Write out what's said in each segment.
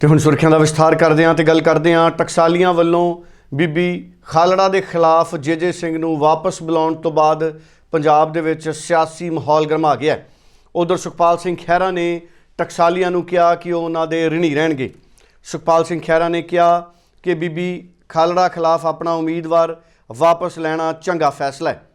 ਤੇ ਹੁਣ ਸੁਰਖੀਆਂ ਦਾ ਵਿਸਥਾਰ ਕਰਦੇ ਹਾਂ ਤੇ ਗੱਲ ਕਰਦੇ ਹਾਂ ਟਕਸਾਲੀਆਂ ਵੱਲੋਂ ਬੀਬੀ ਖਾਲੜਾ ਦੇ ਖਿਲਾਫ ਜੇਜੇ ਸਿੰਘ ਨੂੰ ਵਾਪਸ ਬੁਲਾਉਣ ਤੋਂ ਬਾਅਦ ਪੰਜਾਬ ਦੇ ਵਿੱਚ ਸਿਆਸੀ ਮਾਹੌਲ ਗਰਮਾ ਗਿਆ ਹੈ। ਉਧਰ ਸੁਖਪਾਲ ਸਿੰਘ ਖਹਿਰਾ ਨੇ ਟਕਸਾਲੀਆਂ ਨੂੰ ਕਿਹਾ ਕਿ ਉਹ ਉਹਨਾਂ ਦੇ ਰਿਣੀ ਰਹਿਣਗੇ। ਸੁਖਪਾਲ ਸਿੰਘ ਖਹਿਰਾ ਨੇ ਕਿਹਾ ਕਿ ਬੀਬੀ ਖਾਲੜਾ ਖਿਲਾਫ ਆਪਣਾ ਉਮੀਦਵਾਰ ਵਾਪਸ ਲੈਣਾ ਚੰਗਾ ਫੈਸਲਾ ਹੈ।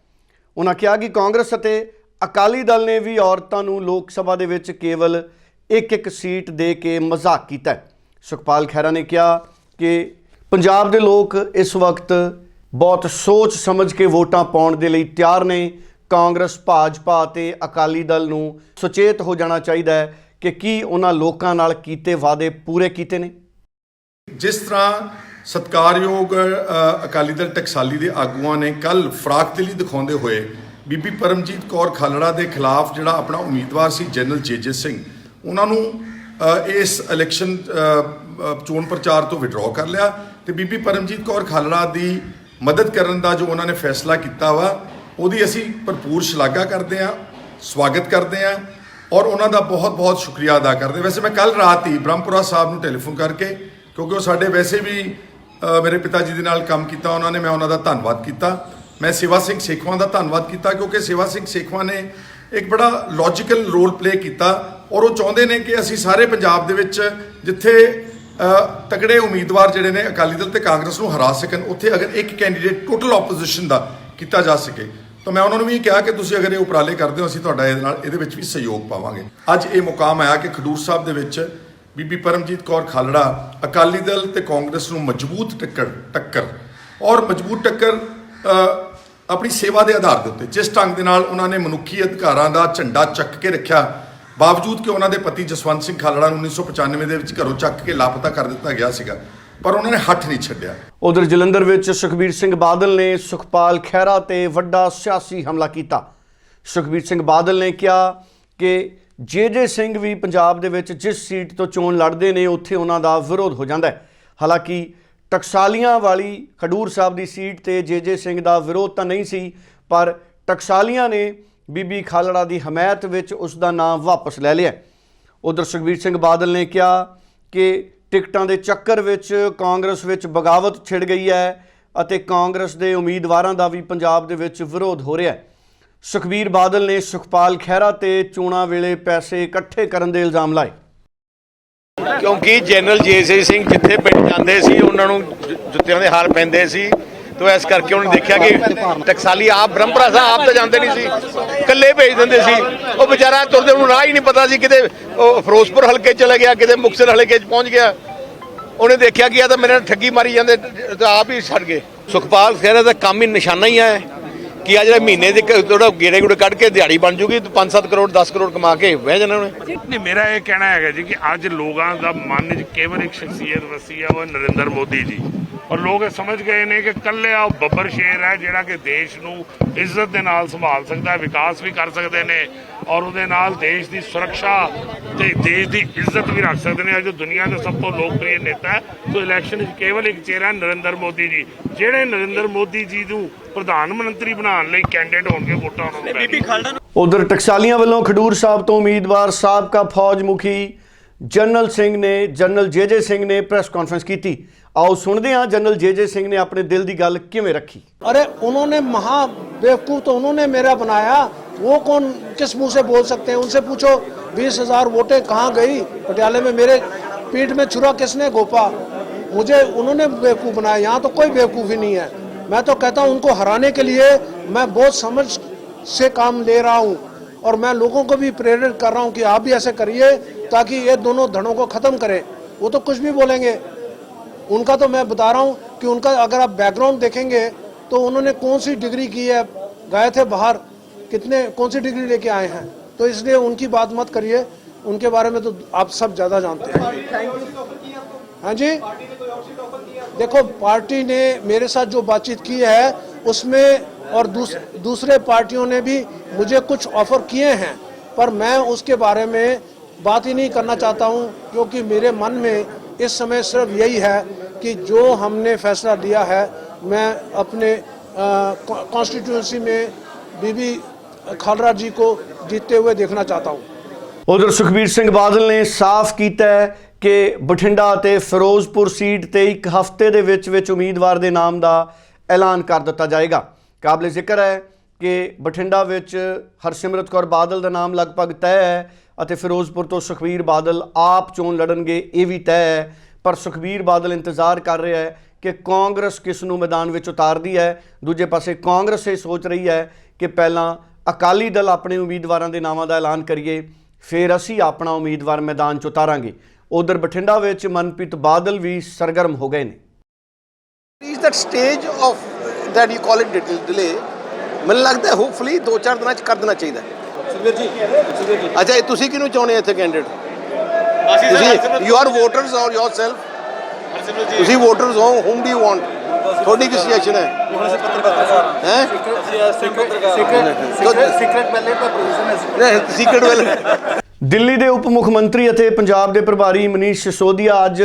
ਉਹਨਾਂ ਕਿਹਾ ਕਿ ਕਾਂਗਰਸ ਅਤੇ ਅਕਾਲੀ ਦਲ ਨੇ ਵੀ ਔਰਤਾਂ ਨੂੰ ਲੋਕ ਸਭਾ ਦੇ ਵਿੱਚ ਕੇਵਲ ਇੱਕ ਇੱਕ ਸੀਟ ਦੇ ਕੇ ਮਜ਼ਾਕ ਕੀਤਾ ਹੈ। ਸੁਖਪਾਲ ਖਹਿਰਾ ਨੇ ਕਿਹਾ ਕਿ ਪੰਜਾਬ ਦੇ ਲੋਕ ਇਸ ਵਕਤ ਬਹੁਤ ਸੋਚ ਸਮਝ ਕੇ ਵੋਟਾਂ ਪਾਉਣ ਦੇ ਲਈ ਤਿਆਰ ਨੇ। ਕਾਂਗਰਸ, ਭਾਜਪਾ ਅਤੇ ਅਕਾਲੀ ਦਲ ਨੂੰ ਸੁਚੇਤ ਹੋ ਜਾਣਾ ਚਾਹੀਦਾ ਹੈ ਕਿ ਕੀ ਉਹਨਾਂ ਲੋਕਾਂ ਨਾਲ ਕੀਤੇ ਵਾਅਦੇ ਪੂਰੇ ਕੀਤੇ ਨੇ। ਜਿਸ ਤਰ੍ਹਾਂ ਸਤਕਾਰਯੋਗ ਅਕਾਲੀ ਦਲ ਟਕਸਾਲੀ ਦੇ ਆਗੂਆਂ ਨੇ ਕੱਲ ਫਰਾਕਦਿਲੀ ਦਿਖਾਉਂਦੇ ਹੋਏ ਬੀਬੀ ਪਰਮਜੀਤ ਕੌਰ ਖਾਲੜਾ ਦੇ ਖਿਲਾਫ ਜਿਹੜਾ ਆਪਣਾ ਉਮੀਦਵਾਰ ਸੀ ਜਨਰਲ ਜੇਜੇ ਸਿੰਘ, ਉਹਨਾਂ ਨੂੰ ਇਸ ਇਲੈਕਸ਼ਨ ਚੋਣ ਪ੍ਰਚਾਰ ਤੋਂ ਵਿਡਰਾਅ ਕਰ ਲਿਆ ਤੇ ਬੀਬੀ ਪਰਮਜੀਤ ਕੌਰ ਖਾਲੜਾ ਦੀ ਮਦਦ ਕਰਨ ਦਾ ਜੋ ਉਹਨਾਂ ਨੇ ਫੈਸਲਾ ਕੀਤਾ ਵਾ, ਉਹਦੀ ਅਸੀਂ ਭਰਪੂਰ ਸ਼ਲਾਘਾ ਕਰਦੇ ਹਾਂ, ਸਵਾਗਤ ਕਰਦੇ ਹਾਂ ਔਰ ਉਹਨਾਂ ਦਾ ਬਹੁਤ ਬਹੁਤ ਸ਼ੁਕਰੀਆ ਅਦਾ ਕਰਦੇ ਵੈਸੇ ਮੈਂ ਕੱਲ ਰਾਤ ਹੀ ਬ੍ਰਹਮਪੁਰਾ ਸਾਹਿਬ ਨੂੰ ਟੈਲੀਫੋਨ ਕਰਕੇ, ਕਿਉਂਕਿ ਉਹ ਸਾਡੇ ਵੈਸੇ ਵੀ ਮੇਰੇ ਪਿਤਾ ਜੀ ਦੇ ਨਾਲ ਕੰਮ ਕੀਤਾ, ਉਹਨਾਂ ਨੇ ਮੈਂ ਉਹਨਾਂ ਦਾ ਧੰਨਵਾਦ ਕੀਤਾ। ਮੈਂ ਸੇਵਾ ਸਿੰਘ ਸੇਖਵਾਂ ਦਾ ਧੰਨਵਾਦ ਕੀਤਾ, ਕਿਉਂਕਿ ਸੇਵਾ ਸਿੰਘ ਸੇਖਵਾਂ ਨੇ ਇੱਕ ਬੜਾ ਲੌਜੀਕਲ ਰੋਲ ਪਲੇ ਕੀਤਾ ਔਰ ਉਹ ਚਾਹੁੰਦੇ ਨੇ ਕਿ ਅਸੀਂ ਸਾਰੇ ਪੰਜਾਬ ਦੇ ਵਿੱਚ ਜਿੱਥੇ ਤਕੜੇ ਉਮੀਦਵਾਰ ਜਿਹੜੇ ਨੇ ਅਕਾਲੀ ਦਲ ਤੇ ਕਾਂਗਰਸ ਨੂੰ ਹਰਾ ਸਕਣ, ਉੱਥੇ ਅਗਰ ਇੱਕ ਕੈਂਡੀਡੇਟ ਟੋਟਲ ਆਪੋਜੀਸ਼ਨ ਦਾ ਕੀਤਾ ਜਾ ਸਕੇ, ਤਾਂ ਮੈਂ ਉਹਨਾਂ ਨੂੰ ਵੀ ਕਿਹਾ ਕਿ ਤੁਸੀਂ ਅਗਰ ਇਹ ਉਪਰਾਲੇ ਕਰਦੇ ਹੋ, ਅਸੀਂ ਤੁਹਾਡਾ ਇਹਦੇ ਨਾਲ ਇਹਦੇ ਵਿੱਚ ਵੀ ਸਹਿਯੋਗ ਪਾਵਾਂਗੇ। ਅੱਜ ਇਹ ਮੁਕਾਮ ਆਇਆ ਕਿ ਖਡੂਰ ਸਾਹਿਬ ਦੇ ਵਿੱਚ ਬੀਬੀ ਪਰਮਜੀਤ ਕੌਰ ਖਾਲੜਾ ਅਕਾਲੀ ਦਲ ਤੇ ਕਾਂਗਰਸ ਨੂੰ ਮਜ਼ਬੂਤ ਟੱਕਰ ਟੱਕਰ ਔਰ ਮਜ਼ਬੂਤ ਟੱਕਰ ਆਪਣੀ ਸੇਵਾ ਦੇ ਆਧਾਰ ਦੇ ਉੱਤੇ, ਜਿਸ ਢੰਗ ਦੇ ਨਾਲ ਉਹਨਾਂ ਨੇ ਮਨੁੱਖੀ ਅਧਿਕਾਰਾਂ ਦਾ ਝੰਡਾ ਚੱਕ ਕੇ ਰੱਖਿਆ ਬਾਵਜੂਦ ਕਿ ਉਹਨਾਂ ਦੇ ਪਤੀ ਜਸਵੰਤ ਸਿੰਘ ਖਾਲੜਾ ਨੂੰ 1995 ਦੇ ਵਿੱਚ ਘਰੋਂ ਚੱਕ ਕੇ ਲਾਪਤਾ ਕਰ ਦਿੱਤਾ ਗਿਆ ਸੀਗਾ, ਪਰ ਉਹਨਾਂ ਨੇ ਹੱਥ ਨਹੀਂ ਛੱਡਿਆ। ਉਧਰ ਜਲੰਧਰ ਵਿੱਚ ਸੁਖਬੀਰ ਸਿੰਘ ਬਾਦਲ ਨੇ ਸੁਖਪਾਲ ਖਹਿਰਾ ਤੇ ਵੱਡਾ ਸਿਆਸੀ ਹਮਲਾ ਕੀਤਾ। ਸੁਖਬੀਰ ਸਿੰਘ ਬਾਦਲ ਨੇ ਕਿਹਾ ਕਿ ਜੇ ਸਿੰਘ ਵੀ ਪੰਜਾਬ ਦੇ ਵਿੱਚ ਜਿਸ ਸੀਟ ਤੋਂ ਚੋਣ ਲੜਦੇ ਨੇ, ਉੱਥੇ ਉਹਨਾਂ ਦਾ ਵਿਰੋਧ ਹੋ ਜਾਂਦਾ ਹੈ। ਹਾਲਾਂਕਿ ਟਕਸਾਲੀਆਂ ਵਾਲੀ ਖਡੂਰ ਸਾਹਿਬ ਦੀ ਸੀਟ ਤੇ ਜੇ ਸਿੰਘ ਦਾ ਵਿਰੋਧ ਤਾਂ ਨਹੀਂ ਸੀ, ਪਰ ਟਕਸਾਲੀਆਂ ਨੇ ਬੀਬੀ ਖਾਲੜਾ ਦੀ ਹਮਾਇਤ ਵਿੱਚ ਉਸ ਦਾ ਨਾਮ ਵਾਪਸ ਲੈ ਲਿਆ। ਉਧਰ ਸੁਖਬੀਰ ਸਿੰਘ ਬਾਦਲ ਨੇ ਕਿਹਾ ਕਿ ਟਿਕਟਾਂ ਦੇ ਚੱਕਰ ਵਿੱਚ ਕਾਂਗਰਸ ਵਿੱਚ ਬਗਾਵਤ ਛਿੜ ਗਈ ਹੈ ਅਤੇ ਕਾਂਗਰਸ ਦੇ ਉਮੀਦਵਾਰਾਂ ਦਾ ਵੀ ਪੰਜਾਬ ਦੇ ਵਿੱਚ ਵਿਰੋਧ ਹੋ ਰਿਹਾ ਹੈ। ਸੁਖਬੀਰ ਬਾਦਲ ਨੇ ਸੁਖਪਾਲ ਖਹਿਰਾ ਤੇ ਚੋਣਾਂ ਵੇਲੇ ਪੈਸੇ ਇਕੱਠੇ ਕਰਨ ਦੇ ਇਲਜ਼ਾਮ ਲਾਏ। ਕਿਉਂਕਿ ਜਨਰਲ ਜੇਸੀ ਸਿੰਘ ਜਿੱਥੇ ਪਿੰਡ ਜਾਂਦੇ ਸੀ, ਉਹਨਾਂ ਨੂੰ ਜੁੱਤਿਆਂ ਦੇ ਹਾਰ ਪੈਂਦੇ ਸੀ। ਤੋ ਇਸ ਕਰਕੇ ਉਹਨੇ ਦੇਖਿਆ ਕਿ ਟਕਸਾਲੀ ਆਪ ਬ੍ਰਹਮਪੁਰਾ ਸਾਹਿਬ ਆਪ ਤਾਂ ਜਾਂਦੇ ਨਹੀਂ ਸੀ। ਇਕੱਲੇ ਭੇਜ ਦਿੰਦੇ ਸੀ। ਉਹ ਵਿਚਾਰਾ ਤੁਰਦੇ ਉਹਨੂੰ ਰਾਹ ਹੀ ਨਹੀਂ ਪਤਾ ਸੀ ਕਿਤੇ ਉਹ ਫਿਰੋਜ਼ਪੁਰ ਹਲਕੇ ਚਲੇ ਗਿਆ, ਕਿਤੇ ਮੁਕਤਸਰ ਹਲਕੇ 'ਚ ਪਹੁੰਚ ਗਿਆ। ਉਹਨੇ ਦੇਖਿਆ ਕਿ ਆ ਤਾਂ ਮੇਰੇ ਨਾਲ ਠੱਗੀ ਮਾਰੀ ਜਾਂਦੇ, ਤਾਂ ਆਪ ਹੀ ਛੱਡ ਗਏ। ਸੁਖਪਾਲ ਖਹਿਰਾ ਦਾ ਕੰਮ ਹੀ ਨਿਸ਼ਾਨਾ ਹੀ ਹੈ ਕਿ ਆ ਜਿਹੜੇ ਮਹੀਨੇ ਦੇ ਥੋੜਾ ਗੇੜੇ ਗੁੜੇ ਕੱਢ ਕੇ ਦਿਹਾੜੀ ਬਣ ਜੂਗੀ 5-7 ਕਰੋੜ 10 ਕਰੋੜ ਕਮਾ ਕੇ ਵਹਿ ਜਾਣਾ ਉਹਨੇ। ਨਹੀਂ, ਮੇਰਾ ਇਹ ਕਹਿਣਾ ਹੈਗਾ ਜੀ ਕਿ ਅੱਜ ਲੋਕਾਂ ਦਾ ਮਨ ਵਿੱਚ ਕੇਵਲ ਇੱਕ ਸ਼ਖਸੀਅਤ ਵਸੀ ਆ, ਉਹ ਨਰਿੰਦਰ ਮੋਦੀ ਜੀ। ਔਰ ਲੋਕ ਇਹ ਸਮਝ ਗਏ ਨੇ ਕਿ ਕੱਲੇ ਆ ਉਹ ਬੱਬਰ ਸ਼ੇਰ ਹੈ ਜਿਹੜਾ ਕਿ ਦੇਸ਼ ਨੂੰ ਇੱਜ਼ਤ ਦੇ ਨਾਲ ਸੰਭਾਲ ਸਕਦਾ ਹੈ ਵਿਕਾਸ ਵੀ ਕਰ ਸਕਦੇ ਨੇ ਔਰ ਉਹਦੇ ਨਾਲ ਦੇਸ਼ ਦੀ ਸੁਰੱਖਿਆ ਤੇ ਦੇਸ਼ ਦੀ ਇੱਜ਼ਤ ਵੀ ਰੱਖ ਸਕਦੇ ਨੇ। ਅੱਜ ਦੁਨੀਆ ਦੇ ਸਭ ਤੋਂ ਲੋਕਪ੍ਰਿਯ ਨੇਤਾ ਹੈ ਸੋ ਇਲੈਕਸ਼ਨ ਵਿੱਚ ਕੇਵਲ ਇੱਕ ਚਿਹਰਾ ਨਰਿੰਦਰ ਮੋਦੀ ਜੀ। ਜਿਹੜੇ ਨਰਿੰਦਰ ਮੋਦੀ ਜੀ ਨੂੰ ਪ੍ਰਧਾਨ ਮੰਤਰੀ ਬਣਾਉਣ ਲਈ ਕੈਂਡੀਡੇਟ ਹੋਣਗੇ ਵੋਟਾਂ ਉਹਨਾਂ ਨੂੰ। ਉਧਰ ਟਕਸਾਲੀਆਂ ਵੱਲੋਂ ਖਡੂਰ ਸਾਹਿਬ ਤੋਂ ਉਮੀਦਵਾਰ ਸਾਬਕਾ ਫੌਜ ਮੁਖੀ ਜਨਰਲ ਸਿੰਘ ਨੇ ਜਨਰਲ ਜੇਜੇ ਸਿੰਘ ਨੇ ਪ੍ਰੈਸ ਕਾਨਫਰੰਸ ਕੀਤੀ। ਆਓ ਸੁਣਦੇ ਹਾਂ ਜਨਰਲ ਜੇਜੇ ਸਿੰਘ ਨੇ ਆਪਣੇ ਦਿਲ ਦੀ ਗੱਲ ਕਿਵੇਂ ਰੱਖੀ अरे उन्होंने महा बेवकूफ तो उन्होंने मेरा बनाया वो कौन किस मुंह से बोल सकते हैं उनसे पूछो बीस हजार वोटें कहाँ गई पटियाले में मेरे पीठ में छुरा किसने घोपा मुझे उन्होंने बेवकूफ बनाया यहाँ तो कोई बेवकूफ़ी नहीं है मैं तो कहता हूँ उनको हराने के लिए मैं बहुत समझ से काम ले रहा हूँ और मैं लोगों को भी प्रेरित कर रहा हूँ कि आप भी ऐसे करिए ताकि ये दोनों धड़ों को ख़त्म करें वो तो कुछ भी बोलेंगे उनका तो मैं बता रहा हूँ कि उनका अगर आप बैकग्राउंड देखेंगे तो उन्होंने कौन सी डिग्री की है? गए थे बाहर। कितने कौन सी डिग्री लेके आए हैं? तो इसलिए उनकी बात मत करिए। उनके बारे में तो आप सब ज़्यादा जानते हैं। हाँ जी? देखो पार्टी ने मेरे साथ जो बातचीत की है उसमें और दूस, दूसरे पार्टियों ने भी मुझे कुछ ऑफ़र किए हैं। पर मैं उसके बारे में बात ही नहीं करना चाहता हूँ क्योंकि मेरे मन में इस समय सिर्फ यही है कि जो हमने फैसला लिया है मैं अपने कॉन्स्टिट्यूंसी में बीबी खालरा जी को जीतते हुए देखना चाहता हूं ਉਧਰ ਸੁਖਬੀਰ ਸਿੰਘ ਬਾਦਲ ਨੇ ਸਾਫ਼ ਕੀਤਾ ਹੈ ਕਿ ਬਠਿੰਡਾ ਅਤੇ ਫਿਰੋਜ਼ਪੁਰ ਸੀਟ ਤੇ ਇੱਕ ਹਫ਼ਤੇ ਦੇ ਵਿੱਚ ਵਿੱਚ ਉਮੀਦਵਾਰ ਦੇ ਨਾਮ ਦਾ ਐਲਾਨ ਕਰ ਦਿੱਤਾ ਜਾਏਗਾ ਕਾਬਲੇ ਜ਼ਿਕਰ ਹੈ ਕਿ ਬਠਿੰਡਾ ਵਿੱਚ ਹਰਸਿਮਰਤ ਕੌਰ ਬਾਦਲ ਦਾ ਨਾਮ ਲਗਭਗ ਤੈਅ ਹੈ ਅਤੇ ਫਿਰੋਜ਼ਪੁਰ ਤੋਂ ਸੁਖਬੀਰ ਬਾਦਲ ਆਪ ਚੋਣ ਲੜਨਗੇ, ਇਹ ਵੀ ਤੈਅ ਹੈ। ਪਰ ਸੁਖਬੀਰ ਬਾਦਲ ਇੰਤਜ਼ਾਰ ਕਰ ਰਿਹਾ ਹੈ ਕਿ ਕਾਂਗਰਸ ਕਿਸ ਨੂੰ ਮੈਦਾਨ ਵਿੱਚ ਉਤਾਰਦੀ ਹੈ। ਦੂਜੇ ਪਾਸੇ ਕਾਂਗਰਸ ਇਹ ਸੋਚ ਰਹੀ ਹੈ ਕਿ ਪਹਿਲਾਂ ਅਕਾਲੀ ਦਲ ਆਪਣੇ ਉਮੀਦਵਾਰਾਂ ਦੇ ਨਾਵਾਂ ਦਾ ਐਲਾਨ ਕਰੀਏ, ਫਿਰ ਅਸੀਂ ਆਪਣਾ ਉਮੀਦਵਾਰ ਮੈਦਾਨ 'ਚ ਉਤਾਰਾਂਗੇ। ਉਧਰ ਬਠਿੰਡਾ ਵਿੱਚ ਮਨਪ੍ਰੀਤ ਬਾਦਲ ਵੀ ਸਰਗਰਮ ਹੋ ਗਏ ਨੇ। Reach that stage of, that you call it del- ਮੈਨੂੰ ਲੱਗਦਾ ਹੈ ਹੋਪਫੁਲੀ 2-4 ਦਿਨਾਂ ਚ ਕਰ ਦੇਣਾ ਚਾਹੀਦਾ ਸੁਖਵੀਰ ਜੀ ਸੁਖਵੀਰ ਜੀ। ਅੱਛਾ ਇਹ ਤੁਸੀਂ ਕਿਹਨੂੰ ਚਾਹੁੰਦੇ ਇੱਥੇ ਕੈਂਡੀਡੇਟ ਤੁਸੀਂ ਯੂ ਆਰ ਵੋਟਰਸ ਔਰ ਯੋਰਸੈਲਫ ਤੁਸੀਂ ਵੋਟਰਸ ਹੋ whom do you want? ਤੁਹਾਡੀ ਕੀ ਸਿਚੁਏਸ਼ਨ ਹੈ? ਹੈ। ਸੀਕ੍ਰੇਟ ਪਹਿਲੇ ਤਾਂ ਨਹੀਂ ਸੀਕ੍ਰੇਟ ਪਹਿਲੇ ਦਿੱਲੀ ਦੇ ਉਪ ਮੁੱਖ ਮੰਤਰੀ ਅਤੇ ਪੰਜਾਬ ਦੇ ਪ੍ਰਭਾਰੀ ਮਨੀਸ਼ ਸਿਸੋਦੀਆ ਅੱਜ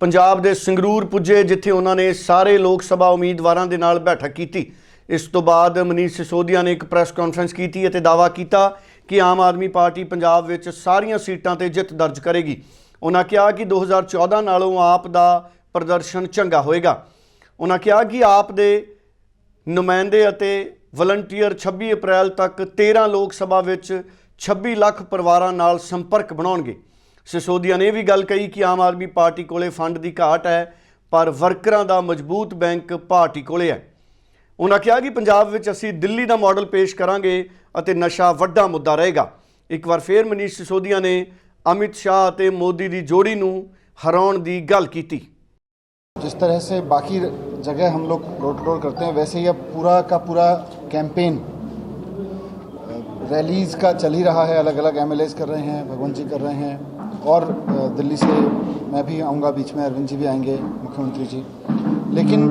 ਪੰਜਾਬ ਦੇ ਸੰਗਰੂਰ ਪੁੱਜੇ ਜਿੱਥੇ ਉਹਨਾਂ ਨੇ ਸਾਰੇ ਲੋਕ ਸਭਾ ਉਮੀਦਵਾਰਾਂ ਦੇ ਨਾਲ ਬੈਠਕ ਕੀਤੀ। ਇਸ ਤੋਂ ਬਾਅਦ ਮਨੀਸ਼ ਸਿਸੋਦੀਆ ਨੇ ਇੱਕ ਪ੍ਰੈਸ ਕਾਨਫਰੰਸ ਕੀਤੀ ਅਤੇ ਦਾਅਵਾ ਕੀਤਾ ਕਿ ਆਮ ਆਦਮੀ ਪਾਰਟੀ ਪੰਜਾਬ ਵਿੱਚ ਸਾਰੀਆਂ ਸੀਟਾਂ ਤੇ ਜਿੱਤ ਦਰਜ ਕਰੇਗੀ। ਉਹਨਾਂ ਕਿਹਾ ਕਿ 2014 ਨਾਲੋਂ ਆਪ ਦਾ ਪ੍ਰਦਰਸ਼ਨ ਚੰਗਾ ਹੋਏਗਾ। ਉਹਨਾਂ ਕਿਹਾ ਕਿ ਆਪ ਦੇ ਨੁਮਾਇੰਦੇ ਅਤੇ ਵਲੰਟੀਅਰ 26 ਅਪ੍ਰੈਲ ਤੱਕ 13 ਲੋਕ ਸਭਾ ਵਿੱਚ 26 ਲੱਖ ਪਰਿਵਾਰਾਂ ਨਾਲ ਸੰਪਰਕ ਬਣਾਉਣਗੇ। ਸਿਸੋਦੀਆ ਨੇ ਇਹ ਵੀ ਗੱਲ ਕਹੀ ਕਿ ਆਮ ਆਦਮੀ ਪਾਰਟੀ ਕੋਲੇ ਫੰਡ ਦੀ ਘਾਟ ਹੈ, ਪਰ ਵਰਕਰਾਂ ਦਾ ਮਜ਼ਬੂਤ ਬੈਂਕ ਪਾਰਟੀ ਕੋਲੇ ਹੈ। ਉਹਨਾਂ ਕਿਹਾ ਕਿ ਪੰਜਾਬ ਵਿੱਚ ਅਸੀਂ ਦਿੱਲੀ ਦਾ ਮਾਡਲ ਪੇਸ਼ ਕਰਾਂਗੇ ਅਤੇ ਨਸ਼ਾ ਵੱਡਾ ਮੁੱਦਾ ਰਹੇਗਾ ਇੱਕ ਵਾਰ ਫੇਰ ਮਨੀਸ਼ ਸਿਸੋਦੀਆ ਨੇ ਅਮਿਤ ਸ਼ਾਹ ਅਤੇ ਮੋਦੀ ਦੀ ਜੋੜੀ ਨੂੰ ਹਰਾਉਣ ਦੀ ਗੱਲ ਕੀਤੀ जिस तरह से बाकी जगह हम लोग डोर टू डोर करते हैं वैसे ही अब पूरा का पूरा कैंपेन रैलीज का चल ही रहा है अलग अलग एम कर रहे हैं भगवंत जी कर रहे हैं और अ, दिल्ली से मैं भी आऊँगा बीच में अरविंद जी भी आएंगे मुख्यमंत्री जी लेकिन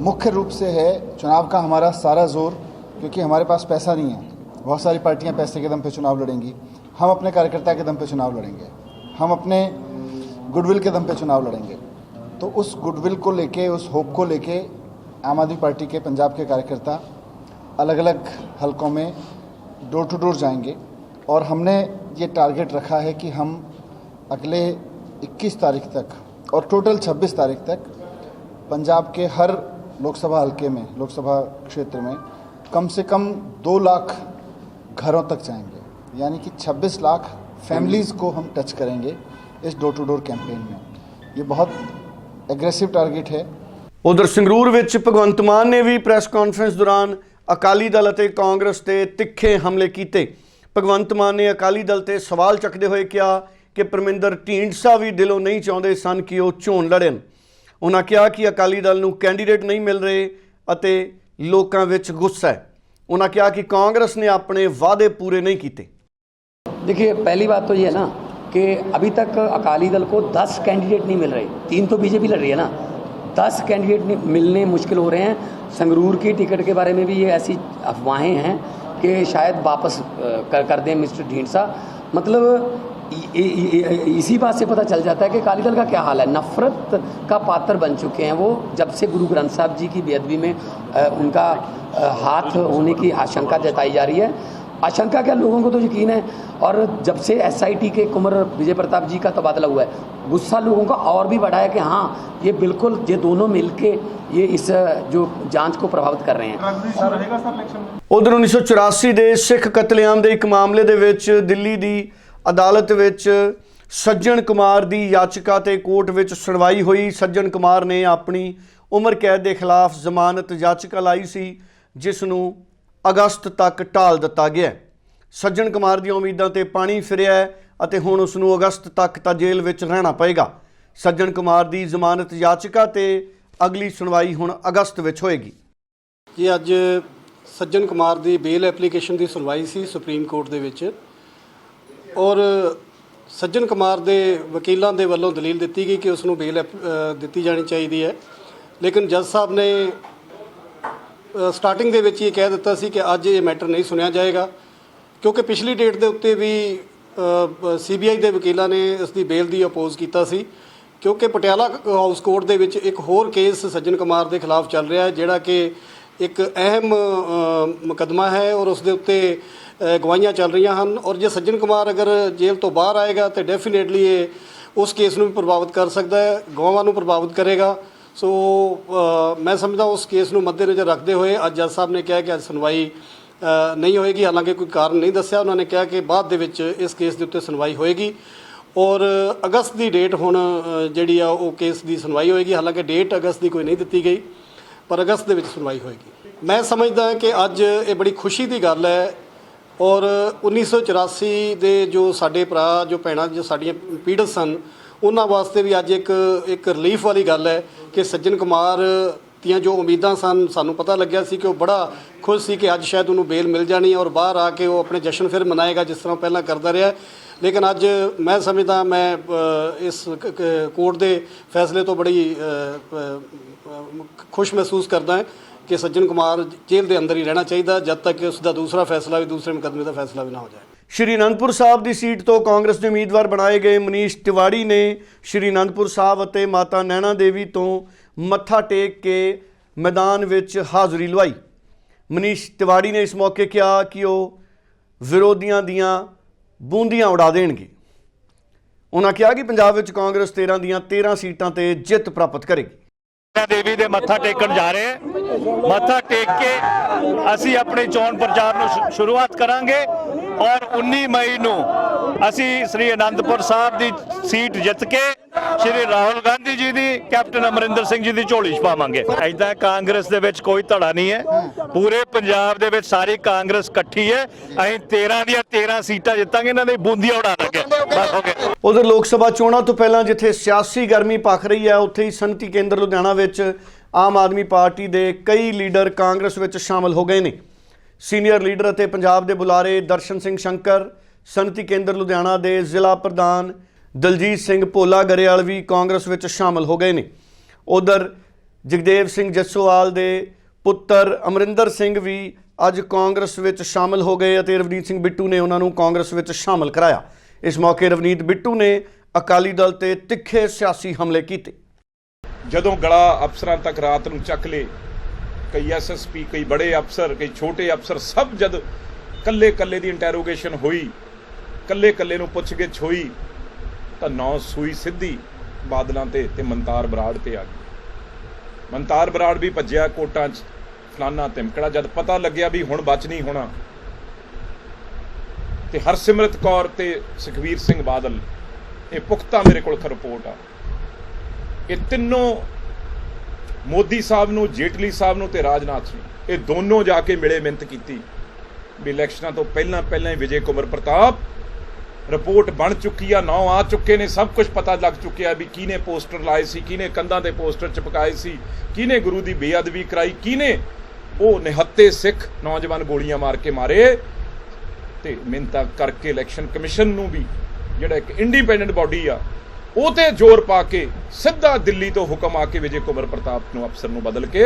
मुख्य रूप से है चुनाव का हमारा सारा ज़ोर, क्योंकि हमारे पास पैसा नहीं है। बहुत सारी पार्टियाँ पैसे के दम पे चुनाव लड़ेंगी। हम अपने कार्यकर्ता के दम पे चुनाव लड़ेंगे। हम अपने गुडविल के दम पे चुनाव लड़ेंगे। तो उस गुडविल को लेके, उस होप को लेके आम आदमी पार्टी के पंजाब के कार्यकर्ता अलग अलग हलकों में डोर टू डोर जाएँगे। और हमने ये टारगेट रखा है कि हम अगले 21 तारीख तक और टोटल 26 तारीख तक पंजाब के हर लोकसभा हलके में लोकसभा क्षेत्र में कम से कम दो लाख घरों तक जाएंगे यानी कि 26 लाख फैमिलीज़ को हम टच करेंगे इस डोर टू डोर कैंपेन में ये बहुत एग्रेसिव टारगेट है ਉਧਰ ਸੰਗਰੂਰ ਵਿੱਚ ਭਗਵੰਤ ਮਾਨ ਨੇ ਵੀ ਪ੍ਰੈਸ ਕਾਨਫਰੰਸ ਦੌਰਾਨ ਅਕਾਲੀ ਦਲ ਅਤੇ ਕਾਂਗਰਸ ਤੇ ਤਿੱਖੇ ਹਮਲੇ ਕੀਤੇ ਭਗਵੰਤ ਮਾਨ ਨੇ ਅਕਾਲੀ ਦਲ ਤੇ ਸਵਾਲ ਚੱਕਦੇ ਹੋਏ ਕਿਹਾ ਕਿ ਪਰਮਿੰਦਰ ਢੀਂਡਸਾ ਵੀ ਦਿਲੋਂ ਨਹੀਂ ਚਾਹੁੰਦੇ ਸਨ ਕਿ ਉਹ ਚੋਣ ਲੜਨ ਉਹਨਾਂ ਕਿਹਾ ਕਿ ਅਕਾਲੀ ਦਲ ਨੂੰ ਕੈਂਡੀਡੇਟ ਨਹੀਂ ਮਿਲ ਰਹੇ ਅਤੇ ਲੋਕਾਂ ਵਿੱਚ ਗੁੱਸਾ ਹੈ ਉਹਨਾਂ ਕਿਹਾ ਕਿ ਕਾਂਗਰਸ ਨੇ ਆਪਣੇ ਵਾਅਦੇ ਪੂਰੇ ਨਹੀਂ ਕੀਤੇ देखिए पहली बात तो ये है ना कि अभी तक अकाली दल को 10 कैंडिडेट नहीं मिल रहे तीन तो बीजेपी लड़ रही है ना 10 कैंडिडेट नहीं- मिलने मुश्किल हो रहे हैं संगरूर की टिकट के बारे में भी ये ऐसी अफवाहें हैं कि शायद वापस अ, कर, कर दें मिस्टर ढींडसा मतलब इसी बात से पता चल जाता है कि कालीदल का क्या हाल है? नफ़रत का पात्र बन चुके हैं वो जब से गुरु ग्रंथ साहब जी की बेदबी में आ, उनका आ, हाथ होने की आशंका जताई जा रही है। आशंका क्या? लोगों को तो यकीन है। और जब से एसआईटी के कुमार विजय प्रताप जी का तबादला हुआ है गुस्सा लोगों का और भी बढ़ा है कि हाँ ये बिल्कुल ये दोनों मिलके ये इस जो जाँच को प्रभावित कर रहे हैं। उधर उन्नीस सौ चौरासी के सिख कतलेआम के एक मामले के दिल्ली की ਅਦਾਲਤ ਵਿੱਚ ਸੱਜਣ ਕੁਮਾਰ ਦੀ ਯਾਚਕਾ ਤੇ ਕੋਰਟ ਵਿੱਚ ਸੁਣਵਾਈ ਹੋਈ। ਸੱਜਣ ਕੁਮਾਰ ਨੇ ਆਪਣੀ ਉਮਰ ਕੈਦ ਦੇ ਖਿਲਾਫ ਜ਼ਮਾਨਤ ਯਾਚਕਾ ਲਾਈ ਸੀ, ਜਿਸ ਨੂੰ ਅਗਸਤ ਤੱਕ ਢਾਲ ਦਿੱਤਾ ਗਿਆ ਸੱਜਣ ਕੁਮਾਰ ਦੀਆਂ ਉਮੀਦਾਂ ਤੇ ਪਾਣੀ ਫਿਰਿਆ ਅਤੇ ਹੁਣ ਉਸ ਨੂੰ ਅਗਸਤ ਤੱਕ ਤਾਂ ਜੇਲ੍ਹ ਵਿੱਚ ਰਹਿਣਾ ਪਏਗਾ। ਸੱਜਣ ਕੁਮਾਰ ਦੀ ਜ਼ਮਾਨਤ ਯਾਚਕਾ ਤੇ ਅਗਲੀ ਸੁਣਵਾਈ ਹੁਣ ਅਗਸਤ ਵਿੱਚ ਹੋਏਗੀ। ਜੀ, ਅੱਜ ਸੱਜਣ ਕੁਮਾਰ ਦੀ ਬੇਲ ਐਪਲੀਕੇਸ਼ਨ ਦੀ ਸੁਣਵਾਈ ਸੀ ਸੁਪਰੀਮ ਕੋਰਟ ਦੇ ਵਿੱਚ। ਔਰ ਸੱਜਣ ਕੁਮਾਰ ਦੇ ਵਕੀਲਾਂ ਦੇ ਵੱਲੋਂ ਦਲੀਲ ਦਿੱਤੀ ਗਈ ਕਿ ਉਸ ਨੂੰ ਬੇਲ ਐਪ- ਦਿੱਤੀ ਜਾਣੀ ਚਾਹੀਦੀ ਹੈ। ਲੇਕਿਨ ਜੱਜ ਸਾਹਿਬ ਨੇ ਸਟਾਰਟਿੰਗ ਦੇ ਵਿੱਚ ਇਹ ਕਹਿ ਦਿੱਤਾ ਸੀ ਕਿ ਅੱਜ ਇਹ ਮੈਟਰ ਨਹੀਂ ਸੁਣਿਆ ਜਾਏਗਾ। ਕਿਉਂਕਿ ਪਿਛਲੀ ਡੇਟ ਦੇ ਉੱਤੇ ਵੀ ਸੀਬੀਆਈ ਦੇ ਵਕੀਲਾਂ ਨੇ ਇਸ ਦੀ ਬੇਲ ਦੀ ਅਪੋਜ਼ ਕੀਤਾ ਸੀ। ਕਿਉਂਕਿ ਪਟਿਆਲਾ ਹਾਊਸ ਕੋਰਟ ਦੇ ਵਿੱਚ ਇੱਕ ਹੋਰ ਕੇਸ ਸੱਜਣ ਕੁਮਾਰ ਦੇ ਖਿਲਾਫ ਚੱਲ ਰਿਹਾ ਹੈ, ਜਿਹੜਾ ਕਿ ਇੱਕ ਅਹਿਮ ਅ, ਮੁਕੱਦਮਾ ਹੈ ਔਰ ਉਸ ਦੇ ਉੱਤੇ ਅ, ਗਵਾਹੀਆਂ ਚੱਲ ਰਹੀਆਂ ਹਨ ਔਰ ਜੇ ਸੱਜਣ ਕੁਮਾਰ ਅਗਰ ਜੇਲ੍ਹ ਤੋਂ ਬਾਹਰ ਆਏਗਾ ਤੇ ਡੈਫੀਨੇਟਲੀ ਇਹ ਉਸ ਕੇਸ ਨੂੰ ਵੀ ਪ੍ਰਭਾਵਿਤ ਕਰ ਸਕਦਾ ਹੈ ਗਵਾਹਾਂ ਨੂੰ ਪ੍ਰਭਾਵਿਤ ਕਰੇਗਾ। ਸੋ ਮੈਂ ਸਮਝਦਾ ਉਸ ਕੇਸ ਨੂੰ ਮੱਦੇਨਜ਼ਰ ਰੱਖਦੇ ਹੋਏ ਅੱਜ ਜੱਜ ਸਾਹਿਬ ਨੇ ਕਿਹਾ ਕਿ ਅੱਜ ਸੁਣਵਾਈ ਨਹੀਂ ਹੋਏਗੀ। ਹਾਲਾਂਕਿ ਕੋਈ ਕਾਰਨ ਨਹੀਂ ਦੱਸਿਆ। ਉਹਨਾਂ ਨੇ ਕਿਹਾ ਕਿ ਬਾਅਦ ਦੇ ਵਿੱਚ ਇਸ ਕੇਸ ਦੇ ਉੱਤੇ ਸੁਣਵਾਈ ਹੋਏਗੀ ਔਰ ਅਗਸਤ ਦੀ ਡੇਟ ਹੁਣ ਜਿਹੜੀ ਆ ਉਹ ਕੇਸ ਦੀ ਸੁਣਵਾਈ ਹੋਏਗੀ। ਹਾਲਾਂਕਿ ਡੇਟ ਅਗਸਤ ਦੀ ਕੋਈ ਨਹੀਂ ਦਿੱਤੀ ਗਈ। ਪਰ ਅਗਸਤ ਦੇ ਵਿੱਚ ਸੁਣਵਾਈ ਹੋਏਗੀ। ਮੈਂ ਸਮਝਦਾ ਹਾਂ ਕਿ ਅੱਜ ਇਹ ਬੜੀ ਖੁਸ਼ੀ ਦੀ ਗੱਲ ਹੈ ਔਰ 1984 ਦੇ ਜੋ ਸਾਡੇ ਭਰਾ, ਜੋ ਭੈਣਾਂ, ਜੋ ਸਾਡੀਆਂ ਪੀੜਤ ਸਨ, ਉਹਨਾਂ ਵਾਸਤੇ ਵੀ ਅੱਜ ਇੱਕ ਇੱਕ ਰਿਲੀਫ ਵਾਲੀ ਗੱਲ ਹੈ ਕਿ ਸੱਜਣ ਕੁਮਾਰ ਦੀਆਂ ਜੋ ਉਮੀਦਾਂ ਸਨ, ਸਾਨੂੰ ਪਤਾ ਲੱਗਿਆ ਸੀ ਕਿ ਉਹ ਬੜਾ ਖੁਸ਼ ਸੀ ਕਿ ਅੱਜ ਸ਼ਾਇਦ ਉਹਨੂੰ ਬੇਲ ਮਿਲ ਜਾਣੀ ਔਰ ਬਾਹਰ ਆ ਕੇ ਉਹ ਆਪਣੇ ਜਸ਼ਨ ਫਿਰ ਮਨਾਏਗਾ ਜਿਸ ਤਰ੍ਹਾਂ ਉਹ ਪਹਿਲਾਂ ਕਰਦਾ ਰਿਹਾ। ਲੇਕਿਨ ਅੱਜ ਮੈਂ ਸਮਝਦਾ ਮੈਂ ਇਸ ਕੋਰਟ ਦੇ ਫੈਸਲੇ ਤੋਂ ਬੜੀ ਖੁਸ਼ ਮਹਿਸੂਸ ਕਰਦਾ ਹਾਂ ਕਿ ਸੱਜਣ ਕੁਮਾਰ ਜੇਲ੍ਹ ਦੇ ਅੰਦਰ ਹੀ ਰਹਿਣਾ ਚਾਹੀਦਾ, ਜਦ ਤੱਕ ਕਿ ਉਸ ਦਾ ਦੂਸਰਾ ਫੈਸਲਾ ਵੀ, ਦੂਸਰੇ ਮੁਕੱਦਮੇ ਦਾ ਫੈਸਲਾ ਵੀ ਨਾ ਹੋ ਜਾਏ। ਸ਼੍ਰੀ ਅਨੰਦਪੁਰ ਸਾਹਿਬ ਦੀ ਸੀਟ ਤੋਂ ਕਾਂਗਰਸ ਦੇ ਉਮੀਦਵਾਰ ਬਣਾਏ ਗਏ ਮਨੀਸ਼ ਤਿਵਾੜੀ ਨੇ ਸ਼੍ਰੀ ਅਨੰਦਪੁਰ ਸਾਹਿਬ ਅਤੇ ਮਾਤਾ ਨੈਣਾ ਦੇਵੀ ਤੋਂ ਮੱਥਾ ਟੇਕ ਕੇ ਮੈਦਾਨ ਵਿੱਚ ਹਾਜ਼ਰੀ ਲਵਾਈ। ਮਨੀਸ਼ ਤਿਵਾੜੀ ਨੇ ਇਸ ਮੌਕੇ ਕਿਹਾ ਕਿ ਉਹ ਵਿਰੋਧੀਆਂ ਦੀਆਂ ਬੂੰਦੀਆਂ ਉਡਾ ਦੇਣਗੇ। ਉਹਨਾਂ ਕਿਹਾ ਕਿ ਪੰਜਾਬ ਵਿੱਚ ਕਾਂਗਰਸ 13 ਦੀਆਂ 13 ਸੀਟਾਂ ਤੇ ਜਿੱਤ ਪ੍ਰਾਪਤ ਕਰੇਗੀ। ਦੇਵੀ ਦੇ ਮੱਥਾ ਟੇਕਣ ਜਾ ਰਹੇ ਹਾਂ। ਮੱਥਾ ਟੇਕ ਕੇ ਅਸੀਂ ਆਪਣੇ ਚੋਣ ਪ੍ਰਚਾਰ ਨੂੰ ਸ਼ੁਰੂਆਤ ਕਰਾਂਗੇ ਔਰ 19 ਮਈ ਨੂੰ ਅਸੀਂ ਸ੍ਰੀ ਅਨੰਦਪੁਰ ਸਾਹਿਬ ਦੀ ਸੀਟ ਜਿੱਤ ਕੇ ਸ੍ਰੀ ਰਾਹੁਲ ਗਾਂਧੀ ਜੀ ਦੀ, ਕੈਪਟਨ ਅਮਰਿੰਦਰ ਸਿੰਘ ਜੀ ਦੀ ਝੋਲੀ 'ਚ ਪਾਵਾਂਗੇ। ਐਦਾਂ ਕਾਂਗਰਸ ਦੇ ਵਿੱਚ ਕੋਈ ਧੜਾ ਨਹੀਂ ਹੈ। ਪੂਰੇ ਪੰਜਾਬ ਦੇ ਵਿੱਚ ਸਾਰੀ ਕਾਂਗਰਸ ਇਕੱਠੀ ਹੈ। ਅਸੀਂ 13 ਦੀਆਂ 13 ਸੀਟਾਂ ਜਿੱਤਾਂਗੇ, ਇਹਨਾਂ ਦੀ ਬੂੰਦੀਆਂ ਉਡਾ ਦਾਂਗੇ। ਬਸ ਹੋ ਗਿਆ ਉਧਰ ਲੋਕ ਸਭਾ ਚੋਣਾਂ ਤੋਂ ਪਹਿਲਾਂ ਜਿੱਥੇ ਸਿਆਸੀ ਗਰਮੀ ਭਖ ਰਹੀ ਹੈ, ਉੱਥੇ ਹੀ ਸੰਤੀ ਕੇਂਦਰ ਲੁਧਿਆਣਾ ਵਿੱਚ ਆਮ ਆਦਮੀ ਪਾਰਟੀ ਦੇ ਕਈ ਲੀਡਰ ਕਾਂਗਰਸ ਵਿੱਚ ਸ਼ਾਮਲ ਹੋ ਗਏ ਨੇ। ਸੀਨੀਅਰ ਲੀਡਰ ਅਤੇ ਪੰਜਾਬ ਦੇ ਬੁਲਾਰੇ ਦਰਸ਼ਨ ਸਿੰਘ ਸ਼ੰਕਰ ਸੰਨਤੀ ਕੇਂਦਰ ਲੁਧਿਆਣਾ ਦੇ ਜ਼ਿਲ੍ਹਾ ਪ੍ਰਧਾਨ ਦਲਜੀਤ ਸਿੰਘ ਭੋਲਾ ਗਰੇਵਾਲ ਵੀ ਕਾਂਗਰਸ ਵਿੱਚ ਸ਼ਾਮਲ ਹੋ ਗਏ ਨੇ। ਉਧਰ ਜਗਦੇਵ ਸਿੰਘ ਜੱਸੋਵਾਲ ਦੇ ਪੁੱਤਰ ਅਮਰਿੰਦਰ ਸਿੰਘ ਵੀ ਅੱਜ ਕਾਂਗਰਸ ਵਿੱਚ ਸ਼ਾਮਲ ਹੋ ਗਏ ਅਤੇ ਰਵਨੀਤ ਸਿੰਘ ਬਿੱਟੂ ਨੇ ਉਹਨਾਂ ਨੂੰ ਕਾਂਗਰਸ ਵਿੱਚ ਸ਼ਾਮਲ ਕਰਾਇਆ। ਇਸ ਮੌਕੇ ਰਵਨੀਤ ਬਿੱਟੂ ਨੇ ਅਕਾਲੀ ਦਲ ਤੇ ਤਿੱਖੇ ਸਿਆਸੀ ਹਮਲੇ ਕੀਤੇ। ਜਦੋਂ ਗਲਾ ਅਫਸਰਾਂ ਤੱਕ ਰਾਤ ਨੂੰ ਚੱਕ ਲੇ, ਕਈ ਐਸਐਸਪੀ ਕਈ ਬੜੇ ਅਫਸਰ, ਕਈ ਛੋਟੇ ਅਫਸਰ, ਸਭ ਜਦ ਕੱਲੇ ਕੱਲੇ ਦੀ ਇੰਟਰੋਗੇਸ਼ਨ ਹੋਈ, ਕੱਲੇ ਕੱਲੇ ਨੂੰ ਪੁੱਛਗਿੱਛ ਹੋਈ, ਤਾਂ ਨੌ ਸੂਈ ਸਿੱਧੀ ਬਾਦਲਾਂ ਤੇ ਤੇ ਮਨਤਾਰ ਬਰਾੜ ਤੇ ਆ ਗਈ। ਮਨਤਾਰ ਬਰਾੜ ਵੀ ਭੱਜਿਆ ਕੋਟਾਂ 'ਚ, ਫਲਾਨਾ ਤਿਮਕੜਾ ਜਦ ਪਤਾ ਲੱਗਿਆ ਵੀ ਹੁਣ ਬਚ ਨਹੀਂ ਹੋਣਾ। ਤੇ ਹਰਸਿਮਰਤ ਕੌਰ ਤੇ ਸੁਖਵੀਰ ਸਿੰਘ ਬਾਦਲ, ਇਹ ਪੁਖਤਾ ਮੇਰੇ ਕੋਲ ਰਿਪੋਰਟ ਆ। ਇਹ ਤਿੰਨੋਂ ਮੋਦੀ ਸਾਹਿਬ ਨੂੰ, ਜੇਟਲੀ ਸਾਹਿਬ ਨੂੰ ਤੇ ਰਾਜਨਾਥ ਸਿੰਘ। ਇਹ ਦੋਨੋਂ ਜਾ ਕੇ ਮਿਲੇ ਮਿੰਤ ਕੀਤੀ। ਵੀ ਇਲੈਕਸ਼ਨਾਂ ਤੋਂ ਪਹਿਲਾਂ ਪਹਿਲਾਂ ਹੀ ਵਿਜੇ ਕੁਮਰ ਪ੍ਰਤਾਪ ਰਿਪੋਰਟ ਬਣ ਚੁੱਕੀ ਆ, ਨੌ ਆ ਚੁੱਕੇ ਨੇ, ਸਭ ਕੁਝ ਪਤਾ ਲੱਗ ਚੁੱਕਿਆ ਵੀ ਕਿਹਨੇ ਪੋਸਟਰ ਲਾਏ ਸੀ, ਕਿਹਨੇ ਕੰਧਾਂ ਤੇ ਪੋਸਟਰ ਚਿਪਕਾਏ ਸੀ, ਕਿਹਨੇ ਗੁਰੂ ਦੀ ਬੇਅਦਬੀ ਕਰਾਈ, ਕਿਹਨੇ ਉਹ ਨਿਹੱਤੇ ਸਿੱਖ ਨੌਜਵਾਨ ਗੋਲੀਆਂ ਮਾਰ ਕੇ ਮਾਰੇ। ਤੇ ਮਿੰਤਾ ਕਰਕੇ ਇਲੈਕਸ਼ਨ ਕਮਿਸ਼ਨ ਨੂੰ ਵੀ ਜਿਹੜਾ ਇੱਕ ਇੰਡੀਪੈਂਡੈਂਟ ਬਾਡੀ ਆ ਉਹ ਤੇ ਜ਼ੋਰ ਪਾ ਕੇ ਸਿੱਧਾ ਦਿੱਲੀ ਤੋਂ ਹੁਕਮ ਆ ਕੇ ਵਿਜੇ ਕੁਮਰ ਪ੍ਰਤਾਪ ਨੂੰ ਅਫਸਰ ਨੂੰ ਬਦਲ ਕੇ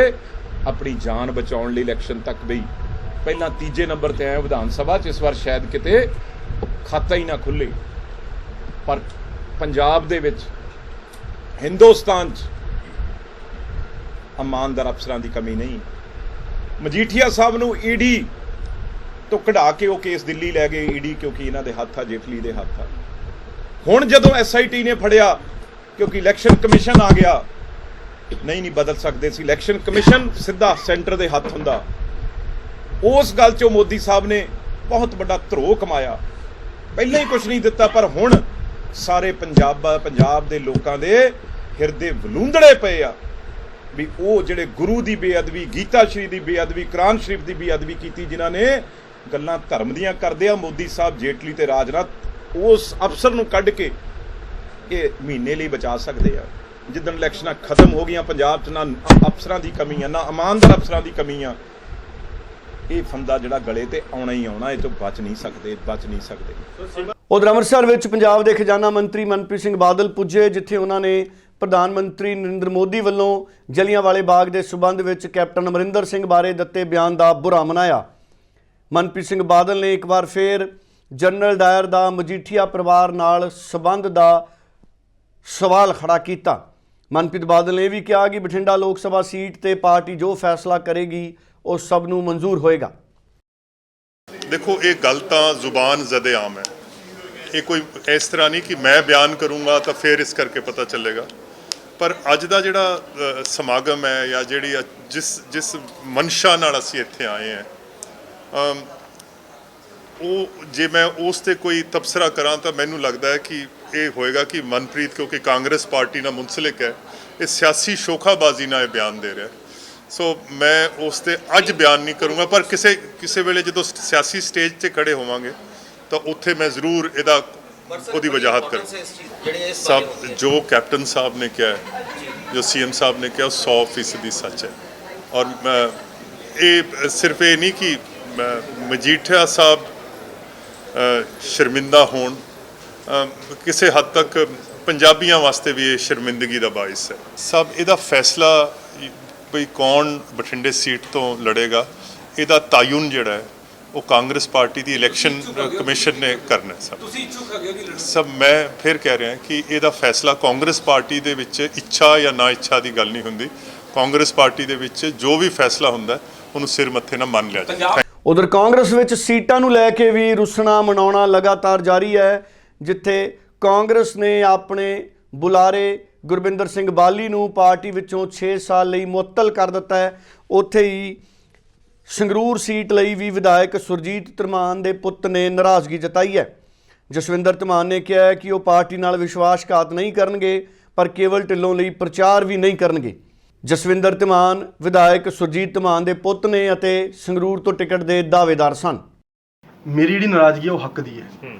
ਆਪਣੀ ਜਾਨ ਬਚਾਉਣ ਲਈ ਇਲੈਕਸ਼ਨ ਤੱਕ ਗਈ। ਪਹਿਲਾਂ ਤੀਜੇ ਨੰਬਰ ਤੇ ਆਇਆ ਵਿਧਾਨ ਸਭਾ 'ਚ, ਇਸ ਵਾਰ ਸ਼ਾਇਦ ਕਿਤੇ ਖਾਤਾ ਹੀ ਨਾ ਖੁੱਲੇ। ਪਰ ਪੰਜਾਬ ਦੇ ਵਿੱਚ, ਹਿੰਦੁਸਤਾਨ 'ਚ ਇਮਾਨਦਾਰ ਅਫਸਰਾਂ ਦੀ ਕਮੀ ਨਹੀਂ। ਮਜੀਠੀਆ ਸਾਹਿਬ ਨੂੰ ਈਡੀ ਤੋਂ ਕਢਾ ਕੇ ਉਹ ਕੇਸ ਦਿੱਲੀ ਲੈ ਗਏ। ਈਡੀ ਕਿਉਂਕਿ ਇਹਨਾਂ ਦੇ ਹੱਥ ਆ ਜੇਟਲੀ ਦੇ ਹੱਥ। ਆ ਹੁਣ ਜਦੋਂ ਐਸਆਈਟੀ ਨੇ ਫੜਿਆ, ਕਿਉਂਕਿ ਇਲੈਕਸ਼ਨ ਕਮਿਸ਼ਨ ਆ ਗਿਆ, ਨਹੀਂ ਨਹੀਂ ਬਦਲ ਸਕਦੇ ਸੀ। ਇਲੈਕਸ਼ਨ ਕਮਿਸ਼ਨ ਸਿੱਧਾ ਸੈਂਟਰ ਦੇ ਹੱਥ ਹੁੰਦਾ। ਉਸ ਗੱਲ 'ਚੋਂ ਮੋਦੀ ਸਾਹਿਬ ਨੇ ਬਹੁਤ ਵੱਡਾ ਧਰੋਹ ਕਮਾਇਆ। ਪਹਿਲਾਂ ਹੀ ਕੁਝ ਨਹੀਂ ਦਿੱਤਾ, ਪਰ ਹੁਣ ਸਾਰੇ ਪੰਜਾਬ ਪੰਜਾਬ ਦੇ ਲੋਕਾਂ ਦੇ ਹਿਰਦੇ ਵਲੂੰਦੜੇ ਪਏ ਆ ਵੀ ਉਹ ਜਿਹੜੇ ਗੁਰੂ ਦੀ ਬੇਅਦਬੀ, ਗੀਤਾ ਸ਼੍ਰੀ ਦੀ ਬੇਅਦਬੀ, ਕੁਰਾਨ ਸ਼ਰੀਫ ਦੀ ਬੇਅਦਬੀ ਕੀਤੀ, ਜਿਨ੍ਹਾਂ ਨੇ ਗੱਲਾਂ ਧਰਮ ਦੀਆਂ ਕਰਦੇ ਆ, ਮੋਦੀ ਸਾਹਿਬ ਜੇਟਲੀ ਤੇ ਰਾਜਨਾਥ ਉਸ ਅਫਸਰ ਨੂੰ ਕੱਢ ਕੇ ਇਹ ਮਹੀਨੇ ਲਈ ਬਚਾ ਸਕਦੇ ਆ। ਜਿੱਦਣ ਇਲੈਕਸ਼ਨਾਂ ਖਤਮ ਹੋ ਗਈਆਂ, ਪੰਜਾਬ 'ਚ ਨਾ ਅਫਸਰਾਂ ਦੀ ਕਮੀ ਆ, ਨਾ ਇਮਾਨਦਾਰ ਅਫਸਰਾਂ ਦੀ ਕਮੀ ਆ, ਇਹ ਫੰਦਾ ਜਿਹੜਾ ਗਲੇ ਤੇ ਆਉਣਾ ਹੀ ਆਉਣਾ, ਇਹ ਤੋਂ ਬਚ ਨਹੀਂ ਸਕਦੇ, ਬਚ ਨਹੀਂ ਸਕਦੇ। ਉਧਰ ਅੰਮ੍ਰਿਤਸਰ ਵਿੱਚ ਪੰਜਾਬ ਦੇ ਖਜ਼ਾਨਾ ਮੰਤਰੀ ਮਨਪ੍ਰੀਤ ਸਿੰਘ ਬਾਦਲ ਪੁੱਜੇ, ਜਿੱਥੇ ਉਹਨਾਂ ਨੇ ਪ੍ਰਧਾਨ ਮੰਤਰੀ ਨਰਿੰਦਰ ਮੋਦੀ ਵੱਲੋਂ ਜਲਿਆਂਵਾਲੇ ਬਾਗ ਦੇ ਸਬੰਧ ਵਿੱਚ ਕੈਪਟਨ ਅਮਰਿੰਦਰ ਸਿੰਘ ਬਾਰੇ ਦਿੱਤੇ ਬਿਆਨ ਦਾ ਬੁਰਾ ਮਨਾਇਆ। ਮਨਪ੍ਰੀਤ ਸਿੰਘ ਬਾਦਲ ਨੇ ਇੱਕ ਵਾਰ ਫੇਰ ਜਨਰਲ ਡਾਇਰ ਦਾ ਮਜੀਠੀਆ ਪਰਿਵਾਰ ਨਾਲ ਸਬੰਧ ਦਾ ਸਵਾਲ ਖੜਾ ਕੀਤਾ। ਮਨਪ੍ਰੀਤ ਬਾਦਲ ਨੇ ਇਹ ਵੀ ਕਿਹਾ ਕਿ ਬਠਿੰਡਾ ਲੋਕ ਸਭਾ ਸੀਟ ਤੇ ਪਾਰਟੀ ਜੋ ਫੈਸਲਾ ਕਰੇਗੀ, ਉਹ ਸਭ ਨੂੰ ਮਨਜ਼ੂਰ ਹੋਏਗਾ। ਦੇਖੋ, ਇਹ ਗੱਲ ਤਾਂ ਜ਼ੁਬਾਨ ਜ਼ਦੇ ਆਮ ਹੈ। ਇਹ ਕੋਈ ਇਸ ਤਰ੍ਹਾਂ ਨਹੀਂ ਕਿ ਮੈਂ ਬਿਆਨ ਕਰੂੰਗਾ ਤਾਂ ਫਿਰ ਇਸ ਕਰਕੇ ਪਤਾ ਚੱਲੇਗਾ। ਪਰ ਅੱਜ ਦਾ ਜਿਹੜਾ ਸਮਾਗਮ ਹੈ ਜਾਂ ਜਿਹੜੀ ਜਿਸ ਜਿਸ ਮਨਸ਼ਾ ਨਾਲ ਅਸੀਂ ਇੱਥੇ ਆਏ ਹਾਂ ਉਹ ਜੇ ਮੈਂ ਉਸ ਤੇ ਕੋਈ ਤਬਸਰਾ ਕਰਾਂ ਤਾਂ ਮੈਨੂੰ ਲੱਗਦਾ ਹੈ ਕਿ ਇਹ ਹੋਏਗਾ ਕਿ ਮਨਪ੍ਰੀਤ ਕਿਉਂਕਿ ਕਾਂਗਰਸ ਪਾਰਟੀ ਨਾਲ ਮੁੰਸਲਿਕ ਹੈ ਇਹ ਸਿਆਸੀ ਸ਼ੋਖਾਬਾਜ਼ੀ ਨਾਲ ਇਹ ਬਿਆਨ ਦੇ ਰਿਹਾ। ਸੋ ਮੈਂ ਉਸ ਤੇ ਅੱਜ ਬਿਆਨ ਨਹੀਂ ਕਰੂੰਗਾ ਪਰ ਕਿਸੇ ਕਿਸੇ ਵੇਲੇ ਜਦੋਂ ਸਿਆਸੀ ਸਟੇਜ ਤੇ ਖੜੇ ਹੋਵਾਂਗੇ ਤਾਂ ਉੱਥੇ ਮੈਂ ਜ਼ਰੂਰ ਇਹਦਾ ਉਹਦੀ ਵਜਾਹਤ ਕਰ ਸਭ ਜੋ ਕੈਪਟਨ ਸਾਹਿਬ ਨੇ ਕਿਹਾ ਜੋ ਸੀਐਮ ਸਾਹਿਬ ਨੇ ਕਿਹਾ ਉਹ 100% ਸੱਚ ਹੈ ਔਰ ਮੈਂ ਇਹ ਸਿਰਫ ਇਹ ਨਹੀਂ ਕਿ ਮੈਂ ਮਜੀਠੀਆ ਸਾਹਿਬ ਸ਼ਰਮਿੰਦਾ ਹੋਣ ਕਿਸੇ ਹੱਦ ਤੱਕ ਪੰਜਾਬੀਆਂ ਵਾਸਤੇ ਵੀ ਇਹ ਸ਼ਰਮਿੰਦਗੀ ਦਾ ਬਾਇਸ ਹੈ। ਸਭ ਇਹਦਾ ਫੈਸਲਾ ਵੀ ਕੌਣ ਬਠਿੰਡੇ ਸੀਟ ਤੋਂ ਲੜੇਗਾ ਇਹਦਾ ਤਾਯੁਨ ਜਿਹੜਾ ਹੈ ਉਹ ਕਾਂਗਰਸ ਪਾਰਟੀ ਦੀ ਇਲੈਕਸ਼ਨ ਕਮਿਸ਼ਨ ਨੇ ਕਰਨਾ ਸਭ। ਤੁਸੀਂ ਇੱਛੁਕ ਹੈਗੇ ਜੀ ਲੜਨ ਸਭ ਮੈਂ ਫਿਰ ਕਹਿ ਰਿਹਾ ਕਿ ਇਹਦਾ ਫੈਸਲਾ ਕਾਂਗਰਸ ਪਾਰਟੀ ਦੇ ਵਿੱਚ ਇੱਛਾ ਜਾਂ ਨਾ ਇੱਛਾ ਦੀ ਗੱਲ ਨਹੀਂ ਹੁੰਦੀ। ਕਾਂਗਰਸ ਪਾਰਟੀ ਦੇ ਵਿੱਚ ਜੋ ਵੀ ਫੈਸਲਾ ਹੁੰਦਾ ਉਹਨੂੰ ਸਿਰ ਮੱਥੇ ਨਾਲ ਮੰਨ ਲਿਆ ਜਾਂਦਾ ਉਧਰ ਕਾਂਗਰਸ ਵਿੱਚ ਸੀਟਾਂ ਨੂੰ ਲੈ ਕੇ ਵੀ ਰੁਸਣਾ ਮਨਾਉਣਾ ਲਗਾਤਾਰ ਜਾਰੀ ਹੈ, ਜਿੱਥੇ ਕਾਂਗਰਸ ਨੇ ਆਪਣੇ ਬੁਲਾਰੇ ਗੁਰਬਿੰਦਰ ਸਿੰਘ ਬਾਲੀ ਨੂੰ ਪਾਰਟੀ ਵਿੱਚੋਂ 6 ਸਾਲ ਲਈ ਮੁਅੱਤਲ ਕਰ ਦਿੱਤਾ ਹੈ। ਉੱਥੇ ਹੀ ਸੰਗਰੂਰ ਸੀਟ ਲਈ ਵੀ ਵਿਧਾਇਕ ਸੁਰਜੀਤ ਧਰਮਾਨ ਦੇ ਪੁੱਤ ਨੇ ਨਾਰਾਜ਼ਗੀ ਜਤਾਈ ਹੈ। ਜਸਵਿੰਦਰ ਧਮਾਨ ਨੇ ਕਿਹਾ ਕਿ ਉਹ ਪਾਰਟੀ ਨਾਲ ਵਿਸ਼ਵਾਸਘਾਤ ਨਹੀਂ ਕਰਨਗੇ, ਪਰ ਕੇਵਲ ਢਿੱਲੋਂ ਲਈ ਪ੍ਰਚਾਰ ਵੀ ਨਹੀਂ ਕਰਨਗੇ। ਜਸਵਿੰਦਰ ਧਮਾਨ ਵਿਧਾਇਕ ਸੁਰਜੀਤ ਧਮਾਨ ਦੇ ਪੁੱਤ ਨੇ ਅਤੇ ਸੰਗਰੂਰ ਤੋਂ ਟਿਕਟ ਦੇ ਦਾਅਵੇਦਾਰ ਸਨ। ਮੇਰੀ ਜਿਹੜੀ ਨਾਰਾਜ਼ਗੀ ਹੈ ਉਹ ਹੱਕ ਦੀ ਹੈ।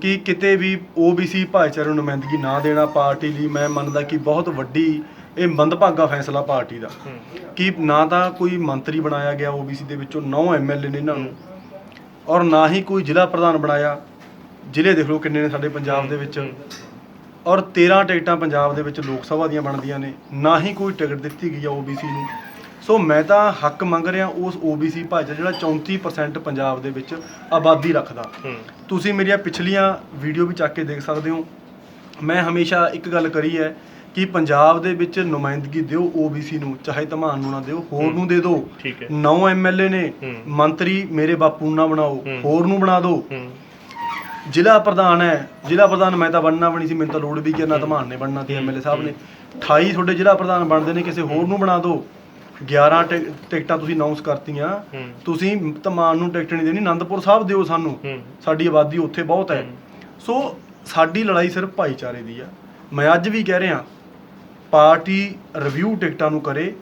ਕਿ ਕਿਤੇ ਵੀ OBC ਭਾਈਚਾਰੇ ਨੂੰ ਨੁਮਾਇੰਦਗੀ ਨਾ ਦੇਣਾ ਪਾਰਟੀ ਲਈ ਮੈਂ ਮੰਨਦਾ ਕਿ ਬਹੁਤ ਵੱਡੀ ਇਹ ਮੰਦਭਾਗਾ ਫੈਸਲਾ ਪਾਰਟੀ ਦਾ। ਕਿ ਨਾ ਤਾਂ ਕੋਈ ਮੰਤਰੀ ਬਣਾਇਆ ਗਿਆ OBC ਦੇ ਵਿੱਚੋਂ 9 ਐਮਐਲਏ ਨੇ ਇਹਨਾਂ ਨੂੰ ਔਰ ਨਾ ਹੀ ਕੋਈ ਜ਼ਿਲ੍ਹਾ ਪ੍ਰਧਾਨ ਬਣਾਇਆ। ਜ਼ਿਲ੍ਹੇ ਦੇਖ ਲਓ ਕਿੰਨੇ ਨੇ ਸਾਡੇ ਪੰਜਾਬ ਦੇ ਵਿੱਚ। ਔਰ 13 ਟਿਕਟਾਂ ਪੰਜਾਬ ਦੇ ਵਿੱਚ ਲੋਕ ਸਭਾ ਦੀਆਂ ਬਣਦੀਆਂ ਨੇ ਨਾ ਹੀ ਕੋਈ ਟਿਕਟ ਦਿੱਤੀ ਗਈ ਆ OBC ਨੂੰ। ਸੋ ਮੈਂ ਤਾਂ ਹੱਕ ਮੰਗ ਰਿਹਾ ਉਸ OBC ਭਾਈਚਾਰਾ ਜਿਹੜਾ 34% ਪੰਜਾਬ ਦੇ ਵਿੱਚ ਆਬਾਦੀ ਰੱਖਦਾ। ਤੁਸੀਂ ਮੇਰੀਆਂ ਪਿਛਲੀਆਂ ਵੀਡੀਓ ਵੀ ਚੱਕ ਕੇ ਦੇਖ ਸਕਦੇ ਹੋ। ਮੈਂ ਹਮੇਸ਼ਾ ਇੱਕ ਗੱਲ ਕਰੀ ਹੈ ਕਿ ਪੰਜਾਬ ਦੇ ਵਿੱਚ ਨੁਮਾਇੰਦਗੀ ਦਿਓ OBC ਨੂੰ ਚਾਹੇ ਧਮਾਨ ਨੂੰ ਨਾ ਦਿਓ ਹੋਰ ਨੂੰ ਦੇ ਦਿਓ ਠੀਕ ਹੈ। 9 ਐਮਐਲਏ ਨੇ ਮੰਤਰੀ ਮੇਰੇ ਬਾਪੂ ਨੂੰ ਨਾ ਬਣਾਓ ਹੋਰ ਨੂੰ ਬਣਾ ਦਿਓ ਜ਼ਿਲ੍ਹਾ ਪ੍ਰਧਾਨ ਹੈ ਜ਼ਿਲ੍ਹਾ ਪ੍ਰਧਾਨ ਮੈਂ ਤਾਂ ਬਣਨਾ ਬਣੀ ਸੀ ਮੈਨੂੰ ਤਾਂ ਲੋੜ ਵੀ ਕਿ ਨਾ ਧਮਾਨ ਨੇ ਬਣਨਾ ਤੇ ਐਮਐਲਏ ਸਾਹਿਬ ਨੇ। 28 ਤੁਹਾਡੇ ਜ਼ਿਲ੍ਹਾ ਪ੍ਰਧਾਨ ਬਣਦੇ ਨੇ ਕਿਸੇ ਹੋਰ ਨੂੰ ਬਣਾ ਦਿਓ 11 ਟਿਕ- ਟਿਕਟਾਂ ਤੁਸੀਂ ਅਨਾਉਂਸ ਕਰਤੀਆਂ। ਤੁਸੀਂ ਧਮਾਨ ਨੂੰ ਟਿਕਟ ਨਹੀਂ ਦੇਣੀ ਆਨੰਦਪੁਰ ਸਾਹਿਬ ਦਿਓ ਸਾਨੂੰ। ਸਾਡੀ ਆਬਾਦੀ ਉੱਥੇ ਬਹੁਤ ਹੈ। ਸੋ ਸਾਡੀ ਲੜਾਈ ਸਿਰਫ ਭਾਈਚਾਰੇ ਦੀ ਆ। ਮੈਂ ਅੱਜ ਵੀ ਕਹਿ ਰਿਹਾ ਪਾਰਟੀ ਰਿਵਿਊ ਟਿਕਟਾਂ ਨੂੰ ਕਰੇ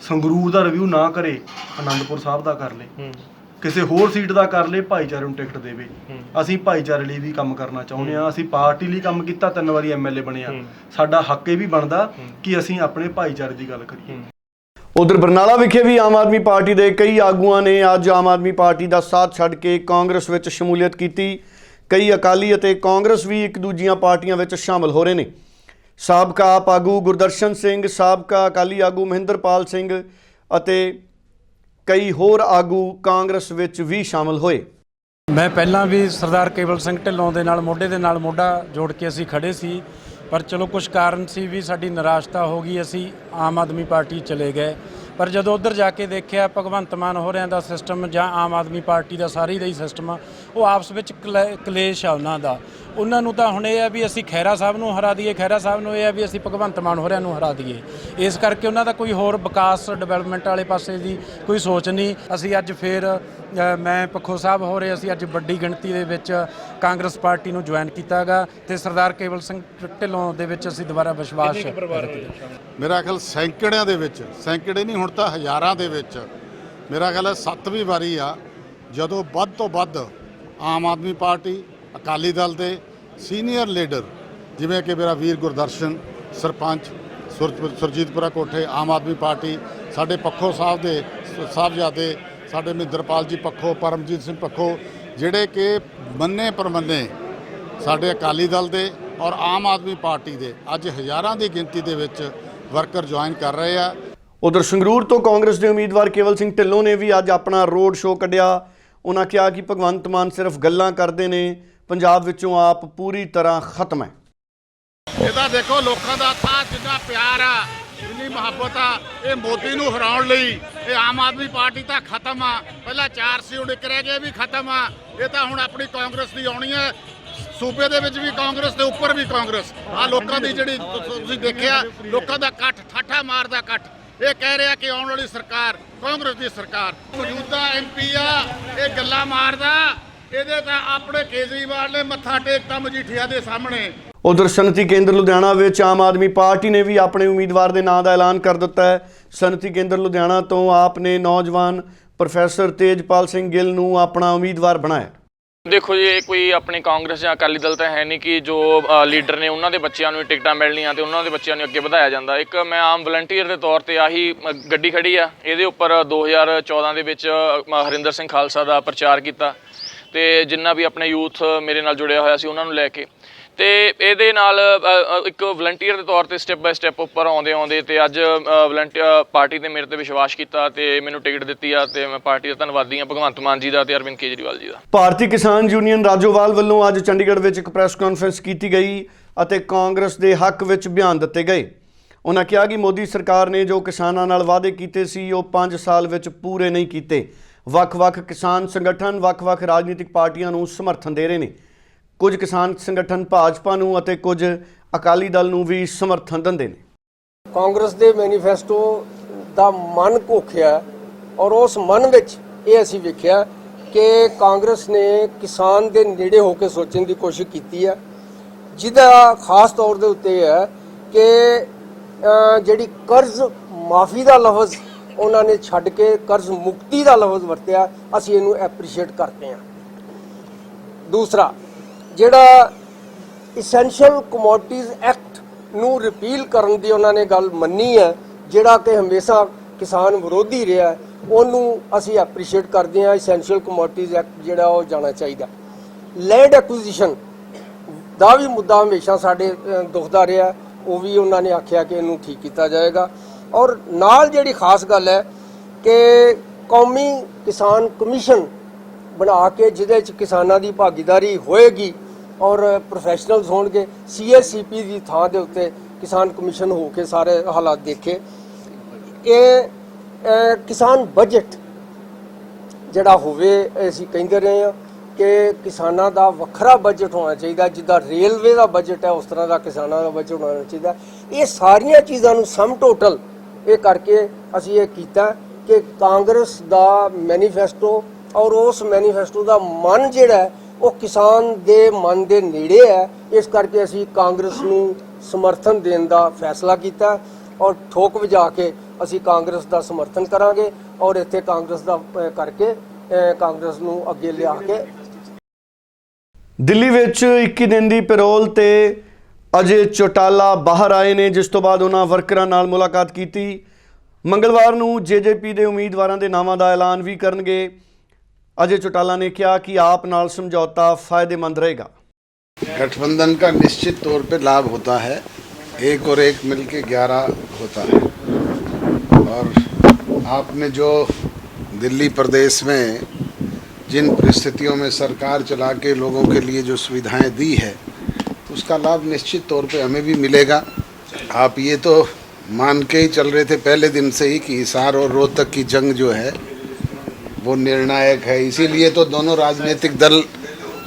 ਸੰਗਰੂਰ ਦਾ ਰਿਵਿਊ ਨਾ ਕਰੇ ਆਨੰਦਪੁਰ ਸਾਹਿਬ ਦਾ ਕਰ ਲੇ। ਕਿਸੇ ਹੋਰ ਸੀਟ ਦਾ ਕਰ ਲੇ ਭਾਈਚਾਰੇ ਨੂੰ ਟਿਕਟ ਦੇਵੇ। ਅਸੀਂ ਭਾਈਚਾਰੇ ਲਈ ਵੀ ਕੰਮ ਕਰਨਾ ਚਾਹੁੰਦੇ ਆ ਅਸੀਂ ਪਾਰਟੀ ਲਈ ਕੰਮ ਕੀਤਾ ਤਿੰਨ ਵਾਰੀ ਐਮਐਲਏ ਬਣੇ ਆ ਸਾਡਾ ਹੱਕ ਇਹ ਵੀ ਬਣਦਾ ਕਿ ਅਸੀਂ ਆਪਣੇ ਭਾਈਚਾਰੇ ਦੀ ਗੱਲ ਕਰੀਏ। ਉਧਰ ਬਰਨਾਲਾ ਵਿਖੇ ਵੀ ਆਮ ਆਦਮੀ ਪਾਰਟੀ ਦੇ ਕਈ ਆਗੂਆਂ ਨੇ ਅੱਜ ਆਮ ਆਦਮੀ ਪਾਰਟੀ ਦਾ ਸਾਥ ਛੱਡ ਕੇ ਕਾਂਗਰਸ ਵਿੱਚ ਸ਼ਮੂਲੀਅਤ ਕੀਤੀ। ਕਈ ਅਕਾਲੀ ਅਤੇ ਕਾਂਗਰਸ ਵੀ ਇੱਕ ਦੂਜੀਆਂ ਪਾਰਟੀਆਂ ਵਿੱਚ ਸ਼ਾਮਲ ਹੋ ਰਹੇ ਨੇ। ਸਾਬਕਾ ਆਪ ਆਗੂ ਗੁਰਦਰਸ਼ਨ ਸਿੰਘ ਸਾਬਕਾ ਅਕਾਲੀ ਆਗੂ ਮਹਿੰਦਰਪਾਲ ਸਿੰਘ ਅਤੇ ਕਈ ਹੋਰ ਆਗੂ ਕਾਂਗਰਸ ਵਿੱਚ ਵੀ ਸ਼ਾਮਲ ਹੋਏ। ਮੈਂ ਪਹਿਲਾਂ ਵੀ ਸਰਦਾਰ ਕੇਵਲ ਸਿੰਘ ਢਿੱਲੋਂ ਦੇ ਨਾਲ, ਮੋਢੇ ਦੇ ਨਾਲ ਮੋਢਾ ਜੋੜ ਕੇ ਅਸੀਂ ਖੜੇ ਸੀ, ਪਰ ਚਲੋ ਕੁਝ ਕਾਰਨ ਸੀ ਵੀ ਸਾਡੀ ਨਿਰਾਸ਼ਤਾ ਹੋ ਗਈ, ਅਸੀਂ ਆਮ ਆਦਮੀ ਪਾਰਟੀ ਚਲੇ ਗਏ। ਪਰ ਜਦੋਂ ਉੱਧਰ ਜਾ ਕੇ ਦੇਖਿਆ ਭਗਵੰਤ ਮਾਨ ਹੋਰਿਆਂ ਦਾ ਸਿਸਟਮ ਜਾਂ ਆਮ ਆਦਮੀ ਪਾਰਟੀ ਦਾ ਸਾਰੀ ਦਾ ਹੀ ਸਿਸਟਮ ਉਹ ਆਪਸ ਵਿੱਚ ਕਲੇ- ਕਲੇਸ਼ ਆ ਉਹਨਾਂ ਦਾ। ਉਹਨਾਂ ਨੂੰ ਤਾਂ ਹੁਣ ਇਹ ਆ ਵੀ ਅਸੀਂ ਖੈਰਾ ਸਾਹਿਬ ਨੂੰ ਹਰਾ ਦਈਏ ਖੈਰਾ ਸਾਹਿਬ ਨੂੰ ਇਹ ਆ ਵੀ ਅਸੀਂ ਭਗਵੰਤ ਮਾਨ ਹੋਰਿਆਂ ਨੂੰ ਹਰਾ ਦਈਏ। ਇਸ ਕਰਕੇ ਉਹਨਾਂ ਦਾ ਕੋਈ ਹੋਰ ਵਿਕਾਸ ਡਿਵੈਲਪਮੈਂਟ ਵਾਲੇ ਪਾਸੇ ਦੀ ਕੋਈ ਸੋਚ ਨਹੀਂ। ਅਸੀਂ ਅੱਜ ਫੇਰ ਅ, ਮੈਂ ਪੱਖੋ ਸਾਹਿਬ ਹੋ ਰਹੇ ਅਸੀਂ ਅੱਜ ਵੱਡੀ ਗਿਣਤੀ ਦੇ ਵਿੱਚ ਕਾਂਗਰਸ ਪਾਰਟੀ ਨੂੰ ਜੁਆਇਨ ਕੀਤਾਗਾ ਤੇ ਸਰਦਾਰ ਕੇਵਲ ਸਿੰਘ ਢਿੱਲੋਂ ਦੇ ਵਿੱਚ ਅਸੀਂ ਦੁਬਾਰਾ ਵਿਸ਼ਵਾਸ ਮੇਰਾ ਖਿਆਲ ਸੈਂਕੜਿਆਂ ਦੇ ਵਿੱਚ। ਸੈਂਕੜੇ ਨਹੀਂ ਹੁਣ ਤਾਂ ਹਜ਼ਾਰਾਂ ਦੇ ਵਿੱਚ। ਮੇਰਾ ਖਿਆਲ ਹੈ ਸੱਤਵੀਂ ਵਾਰੀ ਆ। ਜਦੋਂ ਵੱਧ ਤੋਂ ਵੱਧ ਆਮ ਆਦਮੀ ਪਾਰਟੀ, ਅਕਾਲੀ ਦਲ ਦੇ ਸੀਨੀਅਰ ਲੀਡਰ, ਜਿਵੇਂ ਕਿ ਮੇਰਾ ਵੀਰ ਗੁਰਦਰਸ਼ਨ, ਸਰਪੰਚ ਸੁਰ- ਸੁਰਜੀਤਪੁਰਾ ਕੋਠੇ, ਆਮ ਆਦਮੀ ਪਾਰਟੀ, ਸਾਡੇ ਪੱਖੋ ਸਾਹਿਬ ਦੇ ਸਾਹਿਬਜ਼ਾਦੇ, ਸਾਡੇ ਮਹਿੰਦਰਪਾਲ ਜੀ ਪੱਖੋ, ਪਰਮਜੀਤ ਸਿੰਘ ਪੱਖੋ, ਜਿਹੜੇ ਕਿ ਮੰਨੇ ਪਰਮੰਨੇ ਸਾਡੇ ਅਕਾਲੀ ਦਲ ਦੇ ਔਰ ਆਮ ਆਦਮੀ ਪਾਰਟੀ ਦੇ, ਅੱਜ ਹਜ਼ਾਰਾਂ ਦੀ ਗਿਣਤੀ ਦੇ ਵਿੱਚ ਵਰਕਰ ਜੁਆਇਨ ਕਰ ਰਹੇ ਆ। ਉਧਰ ਸੰਗਰੂਰ ਤੋਂ ਕਾਂਗਰਸ ਦੇ ਉਮੀਦਵਾਰ ਕੇਵਲ ਸਿੰਘ ਢਿੱਲੋਂ ਨੇ ਵੀ ਅੱਜ ਆਪਣਾ ਰੋਡ ਸ਼ੋਅ ਕੱਢਿਆ। ਉਹਨਾਂ ਕਿਹਾ ਕਿ ਭਗਵੰਤ ਮਾਨ ਸਿਰਫ ਗੱਲਾਂ ਕਰਦੇ ਨੇ, ਪੰਜਾਬ ਵਿੱਚੋਂ ਆਪ ਪੂਰੀ ਤਰ੍ਹਾਂ ਖਤਮ ਹੈ। ਇਹ ਤਾਂ ਦੇਖੋ, ਲੋਕਾਂ ਦਾ ਥਾ ਜਿੰਨਾ ਪਿਆਰ ਆ, ਜਿੰਨੀ ਮੁਹੱਬਤ ਆ, ਇਹ ਮੋਦੀ ਨੂੰ ਹਰਾਉਣ ਲਈ ਇਹ ਆਮ ਆਦਮੀ ਪਾਰਟੀ ਤਾਂ ਖਤਮ ਆ। ਪਹਿਲਾਂ ਚਾਰ ਸੀ ਹੁਣ ਇੱਕ ਰਹਿ ਗਏ ਵੀ ਖਤਮ ਆ। ਇਹ ਤਾਂ ਹੁਣ ਆਪਣੀ ਕਾਂਗਰਸ ਦੀ ਆਉਣੀ ਹੈ। ਸੂਬੇ ਦੇ ਵਿੱਚ ਵੀ ਕਾਂਗਰਸ ਤੇ ਉੱਪਰ ਵੀ ਕਾਂਗਰਸ। ਆ ਲੋਕਾਂ ਦੀ ਜਿਹੜੀ ਤੁਸੀਂ ਦੇਖਿਆ, ਲੋਕਾਂ ਦਾ ਇਕੱਠ, ਠਾਠਾ ਮਾਰਦਾ ਇਕੱਠ। ਇਹ ਕਹਿ ਰਿਹਾ ਕਿ ਆਉਣ ਵਾਲੀ ਸਰਕਾਰ, ਕਾਂਗਰਸ ਦੀ ਸਰਕਾਰ, ਮੌਜੂਦਾ ਐਮਪੀ ਆ, ਇਹ ਗੱਲਾਂ ਮਾਰਦਾ, ਇਹਦੇ ਤਾਂ ਆਪਣੇ ਕੇਜਰੀਵਾਲ ਨੇ ਮੱਥਾ ਟੇਕਤਾ ਮਜੀਠੀਆ ਦੇ ਸਾਹਮਣੇ। ਉਧਰ ਸਨਅਤੀ ਕੇਂਦਰ ਲੁਧਿਆਣਾ ਵਿੱਚ ਆਮ ਆਦਮੀ ਪਾਰਟੀ ਨੇ ਵੀ ਆਪਣੇ ਉਮੀਦਵਾਰ ਦੇ ਨਾਂ ਦਾ ਐਲਾਨ ਕਰ ਦਿੱਤਾ ਹੈ। ਸਨਅਤੀ ਕੇਂਦਰ ਲੁਧਿਆਣਾ ਤੋਂ ਆਪ ਨੇ ਨੌਜਵਾਨ ਪ੍ਰੋਫੈਸਰ ਤੇਜਪਾਲ ਸਿੰਘ ਗਿੱਲ ਨੂੰ ਆਪਣਾ ਉਮੀਦਵਾਰ ਬਣਾਇਆ। ਦੇਖੋ ਜੀ, ਇਹ ਕੋਈ ਆਪਣੇ ਕਾਂਗਰਸ ਜਾਂ ਅਕਾਲੀ ਦਲ ਤਾਂ ਹੈ ਨਹੀਂ ਕਿ ਜੋ ਲੀਡਰ ਨੇ ਉਹਨਾਂ ਦੇ ਬੱਚਿਆਂ ਨੂੰ ਟਿਕਟਾਂ ਮਿਲਣੀਆਂ ਤੇ ਉਹਨਾਂ ਦੇ ਬੱਚਿਆਂ ਨੂੰ ਅੱਗੇ ਵਧਾਇਆ ਜਾਂਦਾ। ਇੱਕ ਮੈਂ ਆਮ ਵਲੰਟੀਅਰ ਦੇ ਤੌਰ ਤੇ ਆਹੀ ਗੱਡੀ ਖੜੀ ਆ। ਇਹਦੇ ਉੱਪਰ 2014 ਦੇ ਵਿੱਚ ਹਰਿੰਦਰ ਸਿੰਘ ਖਾਲਸਾ ਦਾ ਪ੍ਰਚਾਰ ਕੀਤਾ ਤੇ ਜਿੰਨਾ ਵੀ ਆਪਣੇ ਯੂਥ ਮੇਰੇ ਨਾਲ ਜੁੜਿਆ ਹੋਇਆ ਸੀ, ਉਹਨਾਂ ਨੂੰ ਲੈ ਕੇ। ਤੇ ਇਹਦੇ ਨਾਲ ਇੱਕ ਵਲੰਟੀਅਰ ਦੇ ਤੌਰ ਤੇ ਸਟੈਪ ਬਾਈ ਸਟੈਪ ਉੱਪਰ ਆਉਂਦੇ ਆਉਂਦੇ ਤੇ ਅੱਜ ਵਲੰਟੀਅਰ ਪਾਰਟੀ ਨੇ ਮੇਰੇ ਤੇ ਵਿਸ਼ਵਾਸ ਕੀਤਾ ਤੇ ਮੈਨੂੰ ਟਿਕਟ ਦਿੱਤੀ ਆ ਤੇ ਮੈਂ ਪਾਰਟੀ ਦਾ ਧੰਨਵਾਦੀ ਹਾਂ, ਭਗਵੰਤ ਮਾਨ ਜੀ ਦਾ ਤੇ ਅਰਵਿੰਦ ਕੇਜਰੀਵਾਲ ਜੀ ਦਾ। ਭਾਰਤੀ ਕਿਸਾਨ ਯੂਨੀਅਨ ਰਾਜੋਵਾਲ ਵੱਲੋਂ ਅੱਜ ਚੰਡੀਗੜ੍ਹ ਵਿੱਚ ਇੱਕ ਪ੍ਰੈਸ ਕਾਨਫਰੰਸ ਕੀਤੀ ਗਈ ਅਤੇ ਕਾਂਗਰਸ ਦੇ ਹੱਕ ਵਿੱਚ ਬਿਆਨ ਦਿੱਤੇ ਗਏ। ਉਹਨਾਂ ਕਿਹਾ ਕਿ ਮੋਦੀ ਸਰਕਾਰ ਨੇ ਜੋ ਕਿਸਾਨਾਂ ਨਾਲ ਵਾਅਦੇ ਕੀਤੇ ਸੀ, ਉਹ 5 ਸਾਲ ਵਿੱਚ ਪੂਰੇ ਨਹੀਂ ਕੀਤੇ। ਵੱਖ-ਵੱਖ ਕਿਸਾਨ ਸੰਗਠਨ ਵੱਖ-ਵੱਖ ਰਾਜਨੀਤਿਕ ਪਾਰਟੀਆਂ ਨੂੰ ਸਮਰਥਨ ਦੇ ਰਹੇ ਨੇ। ਕੁਝ ਕਿਸਾਨ ਸੰਗਠਨ ਭਾਜਪਾ ਨੂੰ ਅਤੇ ਕੁਝ ਅਕਾਲੀ ਦਲ ਨੂੰ ਵੀ ਸਮਰਥਨ ਦਿੰਦੇ ਨੇ। ਕਾਂਗਰਸ ਦੇ ਮੈਨੀਫੈਸਟੋ ਦਾ ਮਨ ਘੋਖਿਆ ਔਰ ਉਸ ਮਨ ਵਿੱਚ ਇਹ ਅਸੀਂ ਵੇਖਿਆ ਕਿ ਕਾਂਗਰਸ ਨੇ ਕਿਸਾਨ ਦੇ ਨੇੜੇ ਹੋ ਕੇ ਸੋਚਣ ਦੀ ਕੋਸ਼ਿਸ਼ ਕੀਤੀ ਹੈ। ਜਿਹਦਾ ਖਾਸ ਤੌਰ ਦੇ ਉੱਤੇ ਇਹ ਹੈ ਕਿ ਜਿਹੜੀ ਕਰਜ਼ ਮਾਫੀ ਦਾ ਲਫ਼ਜ਼ ਉਹਨਾਂ ਨੇ ਛੱਡ ਕੇ ਕਰਜ਼ ਮੁਕਤੀ ਦਾ ਲਫ਼ਜ਼ ਵਰਤਿਆ, ਅਸੀਂ ਇਹਨੂੰ ਐਪਰੀਸ਼ੀਏਟ ਕਰਦੇ ਹਾਂ। ਦੂਸਰਾ ਜਿਹੜਾ ਇਸੈਂਸ਼ੀਅਲ ਕਮੋਡਿਟੀਜ਼ ਐਕਟ ਨੂੰ ਰਿਪੀਲ ਕਰਨ ਦੀ ਉਹਨਾਂ ਨੇ ਗੱਲ ਮੰਨੀ ਹੈ ਜਿਹੜਾ ਕਿ ਹਮੇਸ਼ਾ ਕਿਸਾਨ ਵਿਰੋਧੀ ਰਿਹਾ ਉਹਨੂੰ ਅਸੀਂ ਐਪਰੀਸ਼ੀਏਟ ਕਰਦੇ ਹਾਂ ਇਸੈਂਸ਼ੀਅਲ ਕਮੋਡਿਟੀਜ਼ ਐਕਟ ਜਿਹੜਾ ਉਹ ਜਾਣਾ ਚਾਹੀਦਾ। ਲੈਂਡ ਐਕੁਜੀਸ਼ਨ ਦਾ ਵੀ ਮੁੱਦਾ ਹਮੇਸ਼ਾ ਸਾਡੇ ਅ, ਦੁਖਦਾ ਰਿਹਾ ਉਹ ਵੀ ਉਹਨਾਂ ਨੇ ਆਖਿਆ ਕਿ ਇਹਨੂੰ ਠੀਕ ਕੀਤਾ ਜਾਏਗਾ। ਔਰ ਨਾਲ ਜਿਹੜੀ ਖਾਸ ਗੱਲ ਹੈ ਕਿ ਕੌਮੀ ਕਿਸਾਨ ਕਮਿਸ਼ਨ ਬਣਾ ਕੇ ਜਿਹਦੇ 'ਚ ਕਿਸਾਨਾਂ ਦੀ ਭਾਗੀਦਾਰੀ ਹੋਏਗੀ ਔਰ ਪ੍ਰੋਫੈਸ਼ਨਲਸ ਹੋਣਗੇ ਸੀਐਸਸੀਪੀ ਦੀ ਥਾਂ ਦੇ ਉੱਤੇ ਕਿਸਾਨ ਕਮਿਸ਼ਨ ਹੋ ਕੇ ਸਾਰੇ ਹਾਲਾਤ ਦੇਖੇ। ਇਹ ਕਿਸਾਨ ਬਜਟ ਜਿਹੜਾ ਹੋਵੇ, ਅਸੀਂ ਕਹਿੰਦੇ ਰਹੇ ਹਾਂ ਕਿ ਕਿਸਾਨਾਂ ਦਾ ਵੱਖਰਾ ਬਜਟ ਹੋਣਾ ਚਾਹੀਦਾ, ਜਿੱਦਾਂ ਰੇਲਵੇ ਦਾ ਬਜਟ ਹੈ, ਉਸ ਤਰ੍ਹਾਂ ਦਾ ਕਿਸਾਨਾਂ ਦਾ ਬਜਟ ਹੋਣਾ ਚਾਹੀਦਾ। ਇਹ ਸਾਰੀਆਂ ਚੀਜ਼ਾਂ ਨੂੰ ਸਮ ਟੋਟਲ ਇਹ ਕਰਕੇ ਅਸੀਂ ਇਹ ਕੀਤਾ ਕਿ ਕਾਂਗਰਸ ਦਾ ਮੈਨੀਫੈਸਟੋ ਔਰ ਉਸ ਮੈਨੀਫੈਸਟੋ ਦਾ ਮਨ ਜਿਹੜਾ ਉਹ ਕਿਸਾਨ ਦੇ ਮਨ ਦੇ ਨੇੜੇ ਹੈ। ਇਸ ਕਰਕੇ ਅਸੀਂ ਕਾਂਗਰਸ ਨੂੰ ਸਮਰਥਨ ਦੇਣ ਦਾ ਫੈਸਲਾ ਕੀਤਾ ਔਰ ਠੋਕ ਵਜਾ ਕੇ ਅਸੀਂ ਕਾਂਗਰਸ ਦਾ ਸਮਰਥਨ ਕਰਾਂਗੇ ਔਰ ਇੱਥੇ ਕਾਂਗਰਸ ਦਾ ਕਰਕੇ ਕਾਂਗਰਸ ਨੂੰ ਅੱਗੇ ਲਿਆ ਕੇ ਦਿੱਲੀ ਵਿੱਚ 21 ਦਿਨ ਦੀ ਪੈਰੋਲ ਤੇ ਅਜੇ ਚੋਟਾਲਾ ਬਾਹਰ ਆਏ ਨੇ, ਜਿਸ ਤੋਂ ਬਾਅਦ ਉਹਨਾਂ ਵਰਕਰਾਂ ਨਾਲ ਮੁਲਾਕਾਤ ਕੀਤੀ। ਮੰਗਲਵਾਰ ਨੂੰ ਜੇਜੇਪੀ ਦੇ ਉਮੀਦਵਾਰਾਂ ਦੇ ਨਾਵਾਂ ਦਾ ਐਲਾਨ ਵੀ ਕਰਨਗੇ। अजय चौटाला ने कहा कि आप नाल समझौता फ़ायदेमंद रहेगा। गठबंधन का निश्चित तौर पे लाभ होता है, एक और एक मिल के ग्यारह होता है। और आपने जो दिल्ली प्रदेश में जिन परिस्थितियों में सरकार चला के लोगों के लिए जो सुविधाएँ दी है तो उसका लाभ निश्चित तौर पे हमें भी मिलेगा। आप ये तो मान के ही चल रहे थे पहले दिन से ही कि हिसार और रोहतक की जंग जो है वो निर्णायक है इसीलिए तो दोनों राजनीतिक दल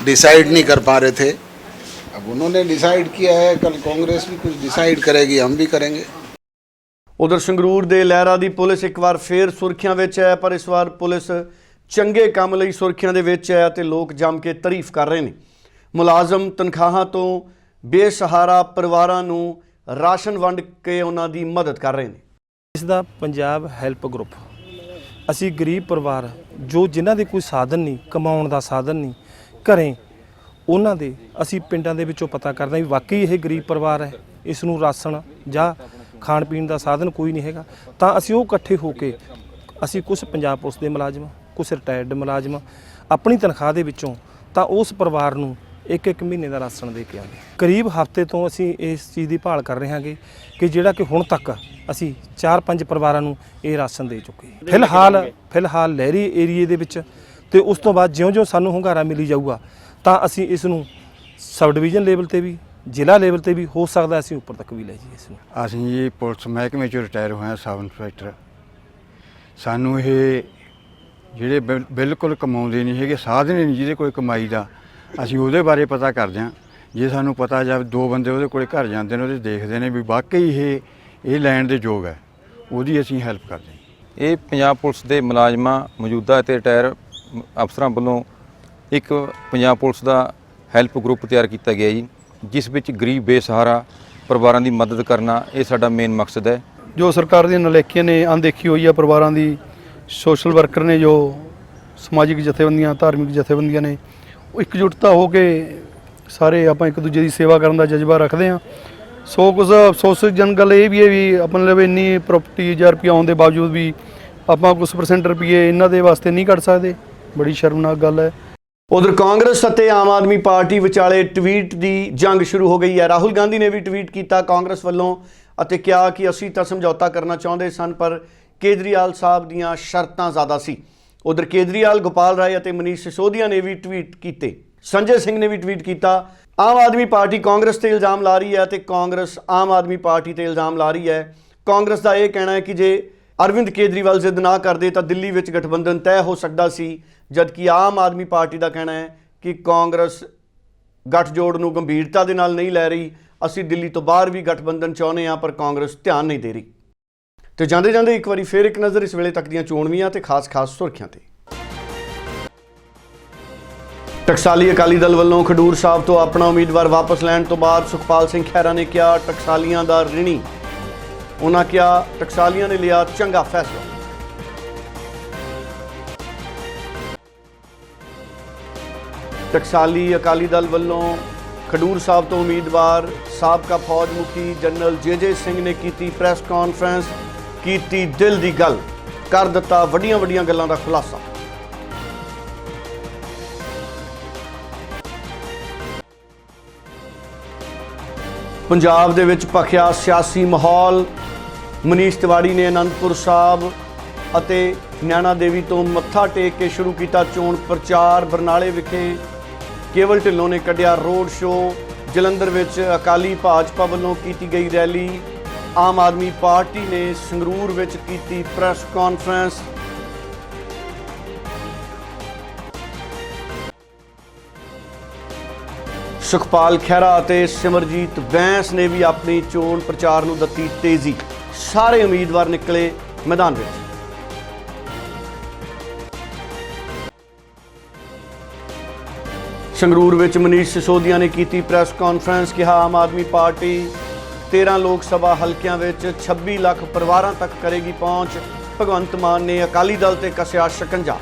डिसाइड नहीं कर पा रहे थे अब उन्होंने डिसाइड किया है कल कांग्रेस भी कुछ डिसाइड करेगी हम भी करेंगे ਉਧਰ ਸੰਗਰੂਰ ਦੇ ਲਹਿਰਾ ਦੀ ਪੁਲਿਸ ਇੱਕ ਵਾਰ ਫੇਰ ਸੁਰਖੀਆਂ ਵਿੱਚ ਹੈ ਪਰ ਇਸ ਵਾਰ ਪੁਲਿਸ ਚੰਗੇ ਕੰਮ ਲਈ ਸੁਰਖੀਆਂ ਦੇ ਵਿੱਚ ਹੈ ਤੇ ਲੋਕ ਜੰਮ ਕੇ ਤਾਰੀਫ ਕਰ ਰਹੇ ਨੇ ਮੁਲਾਜ਼ਮ ਤਨਖਾਹਾਂ ਤੋਂ ਬੇਸਹਾਰਾ ਪਰਿਵਾਰਾਂ ਨੂੰ ਰਾਸ਼ਨ ਵੰਡ ਕੇ ਉਹਨਾਂ ਦੀ ਮਦਦ ਕਰ ਰਹੇ ਨੇ ਇਸ ਦਾ ਪੰਜਾਬ ਹੈਲਪ ਗਰੁੱਪ ਅਸੀਂ ਗਰੀਬ ਪਰਿਵਾਰ ਜੋ ਜਿਨ੍ਹਾਂ ਦੇ ਕੋਈ ਸਾਧਨ ਨਹੀਂ, ਕਮਾਉਣ ਦਾ ਸਾਧਨ ਨਹੀਂ, ਘਰੇ, ਉਹਨਾਂ ਦੇ ਅਸੀਂ ਪਿੰਡਾਂ ਦੇ ਵਿੱਚੋਂ ਪਤਾ ਕਰਦੇ ਹਾਂ ਵੀ ਵਾਕਈ ਇਹ ਗਰੀਬ ਪਰਿਵਾਰ ਹੈ ਇਸ ਨੂੰ ਰਾਸ਼ਨ ਜਾਂ ਖਾਣ ਪੀਣ ਦਾ ਸਾਧਨ ਕੋਈ ਨਹੀਂ ਹੈਗਾ। ਤਾਂ ਅਸੀਂ ਉਹ ਇਕੱਠੇ ਹੋ ਕੇ ਅਸੀਂ ਕੁਝ ਪੰਜਾਬ ਪੁਲਿਸ ਦੇ ਮੁਲਾਜ਼ਮ ਕੁਝ ਰਿਟਾਇਰਡ ਮੁਲਾਜ਼ਮ ਆਪਣੀ ਤਨਖਾਹ ਦੇ ਵਿੱਚੋਂ ਤਾਂ ਉਸ ਪਰਿਵਾਰ ਨੂੰ ਇੱਕ ਇੱਕ ਮਹੀਨੇ ਦਾ ਰਾਸ਼ਨ ਦੇ ਕੇ ਆਂਗੇ ਕਰੀਬ ਹਫ਼ਤੇ ਤੋਂ ਅਸੀਂ ਇਸ ਚੀਜ਼ ਦੀ ਭਾਲ ਕਰ ਰਹੇ ਹਾਂਗੇ ਕਿ ਜਿਹੜਾ ਕਿ ਹੁਣ ਤੱਕ ਅਸੀਂ 4-5 ਪਰਿਵਾਰਾਂ ਨੂੰ ਇਹ ਰਾਸ਼ਨ ਦੇ ਚੁੱਕੇ ਹਾਂ। ਫਿਲਹਾਲ ਫਿਲਹਾਲ ਲਹਿਰੀ ਏਰੀਏ ਦੇ ਵਿੱਚ ਤੇ ਉਸ ਤੋਂ ਬਾਅਦ ਜਿਉਂ-ਜਿਉਂ ਸਾਨੂੰ ਹੁੰਗਾਰਾ ਮਿਲੀ ਜਾਊਗਾ ਤਾਂ ਅਸੀਂ ਇਸ ਨੂੰ ਸਬ ਡਿਵੀਜ਼ਨ ਲੈਵਲ ਤੇ ਵੀ ਜ਼ਿਲ੍ਹਾ ਲੈਵਲ ਤੇ ਵੀ ਹੋ ਸਕਦਾ ਅਸੀਂ ਉੱਪਰ ਤੱਕ ਵੀ ਲੈ ਜਾਈਏ ਇਸ ਨੂੰ। ਅਸੀਂ ਜੀ ਪੁਲਿਸ ਮਹਿਕਮੇ ਚੋਂ ਰਿਟਾਇਰ ਹੋਏ ਹਾਂ ਸਬ ਇੰਸਪੈਕਟਰ। ਸਾਨੂੰ ਇਹ ਜਿਹੜੇ ਬਿਲ- ਬਿਲਕੁਲ ਕਮਾਉਂਦੇ ਨਹੀਂ ਹੈਗੇ ਸਾਧਨ ਹੀ ਨਹੀਂ ਜਿਹਦੇ ਕੋਈ ਕਮਾਈ ਦਾ। ਅਸੀਂ ਉਹਦੇ ਬਾਰੇ ਪਤਾ ਕਰਦੇ ਹਾਂ। ਜੇ ਸਾਨੂੰ ਪਤਾ ਜਾਵੇ ਦੋ ਬੰਦੇ ਉਹਦੇ ਕੋਲੇ ਘਰ ਜਾਂਦੇ ਨੇ ਉਹਦੇ ਦੇਖਦੇ ਨੇ ਵੀ ਵਾਕਈ ਇਹ ਇਹ ਲੈਣ ਦੇ ਯੋਗ ਹੈ। ਉਹਦੀ ਅਸੀਂ ਹੈਲਪ ਕਰਦੇ ਹਾਂ। ਇਹ ਪੰਜਾਬ ਪੁਲਿਸ ਦੇ ਮੁਲਾਜ਼ਮਾਂ ਮੌਜੂਦਾ ਅਤੇ ਰਿਟਾਇਰ ਅਫਸਰਾਂ ਵੱਲੋਂ ਇੱਕ ਪੰਜਾਬ ਪੁਲਿਸ ਦਾ ਹੈਲਪ ਗਰੁੱਪ ਤਿਆਰ ਕੀਤਾ ਗਿਆ ਜੀ ਜਿਸ ਵਿੱਚ ਗਰੀਬ ਬੇਸਹਾਰਾ ਪਰਿਵਾਰਾਂ ਦੀ ਮਦਦ ਕਰਨਾ ਇਹ ਸਾਡਾ ਮੇਨ ਮਕਸਦ ਹੈ। ਜੋ ਸਰਕਾਰ ਦੀਆਂ ਨਲੇਕੀਆਂ ਨੇ ਅਣਦੇਖੀ ਹੋਈ ਆ ਪਰਿਵਾਰਾਂ ਦੀ ਸੋਸ਼ਲ ਵਰਕਰ ਨੇ ਜੋ ਸਮਾਜਿਕ ਜਥੇਬੰਦੀਆਂ ਧਾਰਮਿਕ ਜਥੇਬੰਦੀਆਂ ਨੇ ਉਹ ਇਕਜੁੱਟਤਾ ਹੋ ਕੇ ਸਾਰੇ ਆਪਾਂ ਇੱਕ ਦੂਜੇ ਦੀ ਸੇਵਾ ਕਰਨ ਦਾ ਜਜ਼ਬਾ ਰੱਖਦੇ ਹਾਂ। ਸੋ ਕੁਝ ਅਫਸੋਸਜਨਕ ਗੱਲ ਇਹ ਵੀ ਹੈ ਵੀ ਆਪਣੇ ਲਈ ਇੰਨੀ ਪ੍ਰਾਪਰਟੀ 1000 ਰੁਪਏ ਆਉਣ ਦੇ ਬਾਵਜੂਦ ਵੀ ਆਪਾਂ ਕੁਝ ਪਰਸੈਂਟ ਰੁਪਏ ਇਹਨਾਂ ਦੇ ਵਾਸਤੇ ਨਹੀਂ ਕੱਢ ਸਕਦੇ। ਬੜੀ ਸ਼ਰਮਨਾਕ ਗੱਲ ਹੈ। ਉਧਰ ਕਾਂਗਰਸ ਅਤੇ ਆਮ ਆਦਮੀ ਪਾਰਟੀ ਵਿਚਾਲੇ ਟਵੀਟ ਦੀ ਜੰਗ ਸ਼ੁਰੂ ਹੋ ਗਈ ਹੈ। ਰਾਹੁਲ ਗਾਂਧੀ ਨੇ ਵੀ ਟਵੀਟ ਕੀਤਾ ਕਾਂਗਰਸ ਵੱਲੋਂ ਅਤੇ ਕਿਹਾ ਕਿ ਅਸੀਂ ਤਾਂ ਸਮਝੌਤਾ ਕਰਨਾ ਚਾਹੁੰਦੇ ਸਨ, ਪਰ ਕੇਜਰੀਵਾਲ ਸਾਹਿਬ ਦੀਆਂ ਸ਼ਰਤਾਂ ਜ਼ਿਆਦਾ ਸੀ। ਉਧਰ ਕੇਜਰੀਵਾਲ, ਗੋਪਾਲ ਰਾਏ ਅਤੇ ਮਨੀਸ਼ ਸਿਸੋਦੀਆ ਨੇ ਵੀ ਟਵੀਟ ਕੀਤੇ। ਸੰਜੇ ਸਿੰਘ ਨੇ ਵੀ ਟਵੀਟ ਕੀਤਾ। ਆਮ ਆਦਮੀ ਪਾਰਟੀ ਕਾਂਗਰਸ ਤੇ ਇਲਜ਼ਾਮ ਲਾ ਰਹੀ ਹੈ ਤੇ ਕਾਂਗਰਸ ਆਮ ਆਦਮੀ ਪਾਰਟੀ ਤੇ ਇਲਜ਼ਾਮ ਲਾ ਰਹੀ ਹੈ। ਕਾਂਗਰਸ ਦਾ ਇਹ ਕਹਿਣਾ ਹੈ ਕਿ ਜੇ ਅਰਵਿੰਦ ਕੇਜਰੀਵਾਲ ਜ਼ਿੱਦ ਨਾ ਕਰਦੇ ਤਾਂ ਦਿੱਲੀ ਵਿੱਚ ਗਠਬੰਧਨ ਤੈਅ ਹੋ ਸਕਦਾ ਸੀ, ਜਦਕਿ ਆਮ ਆਦਮੀ ਪਾਰਟੀ ਦਾ ਕਹਿਣਾ ਹੈ ਕਿ ਕਾਂਗਰਸ ਗੱਠਜੋੜ ਨੂੰ ਗੰਭੀਰਤਾ ਦੇ ਨਾਲ ਨਹੀਂ ਲੈ ਰਹੀ। ਅਸੀਂ ਦਿੱਲੀ ਤੋਂ ਬਾਹਰ ਵੀ ਗਠਬੰਧਨ ਚਾਹੁੰਦੇ ਹਾਂ, ਪਰ ਕਾਂਗਰਸ ਧਿਆਨ ਨਹੀਂ ਦੇ ਰਹੀ। ਤੇ ਜਾਂਦੇ ਜਾਂਦੇ ਇੱਕ ਵਾਰੀ ਫੇਰ ਇੱਕ ਨਜ਼ਰ ਇਸ ਵੇਲੇ ਤੱਕ ਦੀਆਂ ਚੋਣਵੀਆਂ ਤੇ ਖਾਸ-ਖਾਸ ਸੁਰਖੀਆਂ ਤੇ। ਟਕਸਾਲੀ ਅਕਾਲੀ ਦਲ ਵੱਲੋਂ ਖਡੂਰ ਸਾਹਿਬ ਤੋਂ ਆਪਣਾ ਉਮੀਦਵਾਰ ਵਾਪਸ ਲੈਣ ਤੋਂ ਬਾਅਦ ਸੁਖਪਾਲ ਸਿੰਘ ਖਹਿਰਾ ਨੇ ਕਿਹਾ, ਟਕਸਾਲੀਆਂ ਦਾ ਰਿਣੀ। ਉਹਨਾਂ ਕਿਹਾ, ਟਕਸਾਲੀਆਂ ਨੇ ਲਿਆ ਚੰਗਾ ਫੈਸਲਾ। ਟਕਸਾਲੀ ਅਕਾਲੀ ਦਲ ਵੱਲੋਂ ਖਡੂਰ ਸਾਹਿਬ ਤੋਂ ਉਮੀਦਵਾਰ ਸਾਬਕਾ ਫੌਜ ਮੁਖੀ ਜਨਰਲ ਜੇਜੇ ਸਿੰਘ ਨੇ ਕੀਤੀ ਪ੍ਰੈਸ ਕਾਨਫਰੰਸ, ਕੀਤੀ ਦਿਲ ਦੀ ਗੱਲ, ਕਰ ਦਿੱਤਾ ਵੱਡੀਆਂ ਵੱਡੀਆਂ ਗੱਲਾਂ ਦਾ ਖੁਲਾਸਾ। ਪੰਜਾਬ ਦੇ ਵਿੱਚ ਭਖਿਆ ਸਿਆਸੀ ਮਾਹੌਲ, ਮਨੀਸ਼ ਤਿਵਾੜੀ ਨੇ ਅਨੰਦਪੁਰ ਸਾਹਿਬ ਅਤੇ ਨੈਣਾ ਦੇਵੀ ਤੋਂ ਮੱਥਾ ਟੇਕ ਕੇ ਸ਼ੁਰੂ ਕੀਤਾ ਚੋਣ ਪ੍ਰਚਾਰ। ਬਰਨਾਲੇ ਵਿਖੇ ਕੇਵਲ ਢਿੱਲੋਂ ਨੇ ਕੱਢਿਆ ਰੋਡ ਸ਼ੋਅ। ਜਲੰਧਰ ਵਿੱਚ ਅਕਾਲੀ ਭਾਜਪਾ ਵੱਲੋਂ ਕੀਤੀ ਗਈ ਰੈਲੀ। ਆਮ ਆਦਮੀ ਪਾਰਟੀ ਨੇ ਸੰਗਰੂਰ ਵਿੱਚ ਕੀਤੀ ਪ੍ਰੈਸ ਕਾਨਫਰੰਸ। ਸੁਖਪਾਲ ਖਹਿਰਾ ਅਤੇ ਸਿਮਰਜੀਤ ਬੈਂਸ ਨੇ ਵੀ ਆਪਣੀ ਚੋਣ ਪ੍ਰਚਾਰ ਨੂੰ ਦਿੱਤੀ ਤੇਜ਼ੀ। ਸਾਰੇ ਉਮੀਦਵਾਰ ਨਿਕਲੇ ਮੈਦਾਨ ਵਿੱਚ। ਸੰਗਰੂਰ ਵਿੱਚ ਮਨੀਸ਼ ਸਿਸੋਦੀਆ ਨੇ ਕੀਤੀ ਪ੍ਰੈਸ ਕਾਨਫਰੰਸ, ਕਿਹਾ ਆਮ ਆਦਮੀ ਪਾਰਟੀ 13 ਲੋਕ ਸਭਾ ਹਲਕਿਆਂ ਵਿੱਚ 26 ਲੱਖ ਪਰਿਵਾਰਾਂ ਤੱਕ ਕਰੇਗੀ ਪਹੁੰਚ। ਭਗਵੰਤ ਮਾਨ ਨੇ ਅਕਾਲੀ ਦਲ ਤੇ ਕੱਸਿਆ ਸ਼ਿਕੰਜਾ।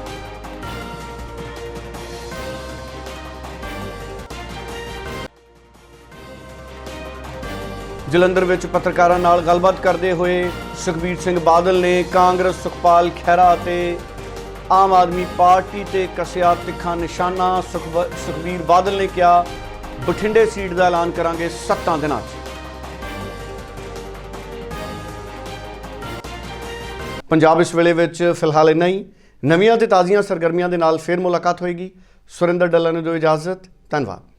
ਜਲੰਧਰ ਵਿੱਚ ਪੱਤਰਕਾਰਾਂ ਨਾਲ ਗੱਲਬਾਤ ਕਰਦੇ ਹੋਏ ਸੁਖਬੀਰ ਸਿੰਘ ਬਾਦਲ ਨੇ ਕਾਂਗਰਸ, ਸੁਖਪਾਲ ਖਹਿਰਾ ਅਤੇ ਆਮ ਆਦਮੀ ਪਾਰਟੀ ਤੇ ਕੱਸਿਆ ਤਿੱਖਾ ਨਿਸ਼ਾਨਾ। ਸੁਖਬ- ਸੁਖਬੀਰ ਬਾਦਲ ਨੇ ਕਿਹਾ, ਬਠਿੰਡੇ ਸੀਟ ਦਾ ਐਲਾਨ ਕਰਾਂਗੇ 7 ਦਿਨਾਂ 'ਚ। ਪੰਜਾਬ ਇਸ ਵੇਲੇ ਵਿੱਚ ਫਿਲਹਾਲ ਇੰਨਾ ਹੀ। ਨਵੀਆਂ ਤੇ ਤਾਜ਼ੀਆਂ ਸਰਗਰਮੀਆਂ ਦੇ ਨਾਲ ਫੇਰ ਮੁਲਾਕਾਤ ਹੋਏਗੀ। ਸੁਰਿੰਦਰ ਡੱਲਾ ਨੂੰ ਦਿਓ ਇਜਾਜ਼ਤ। ਧੰਨਵਾਦ।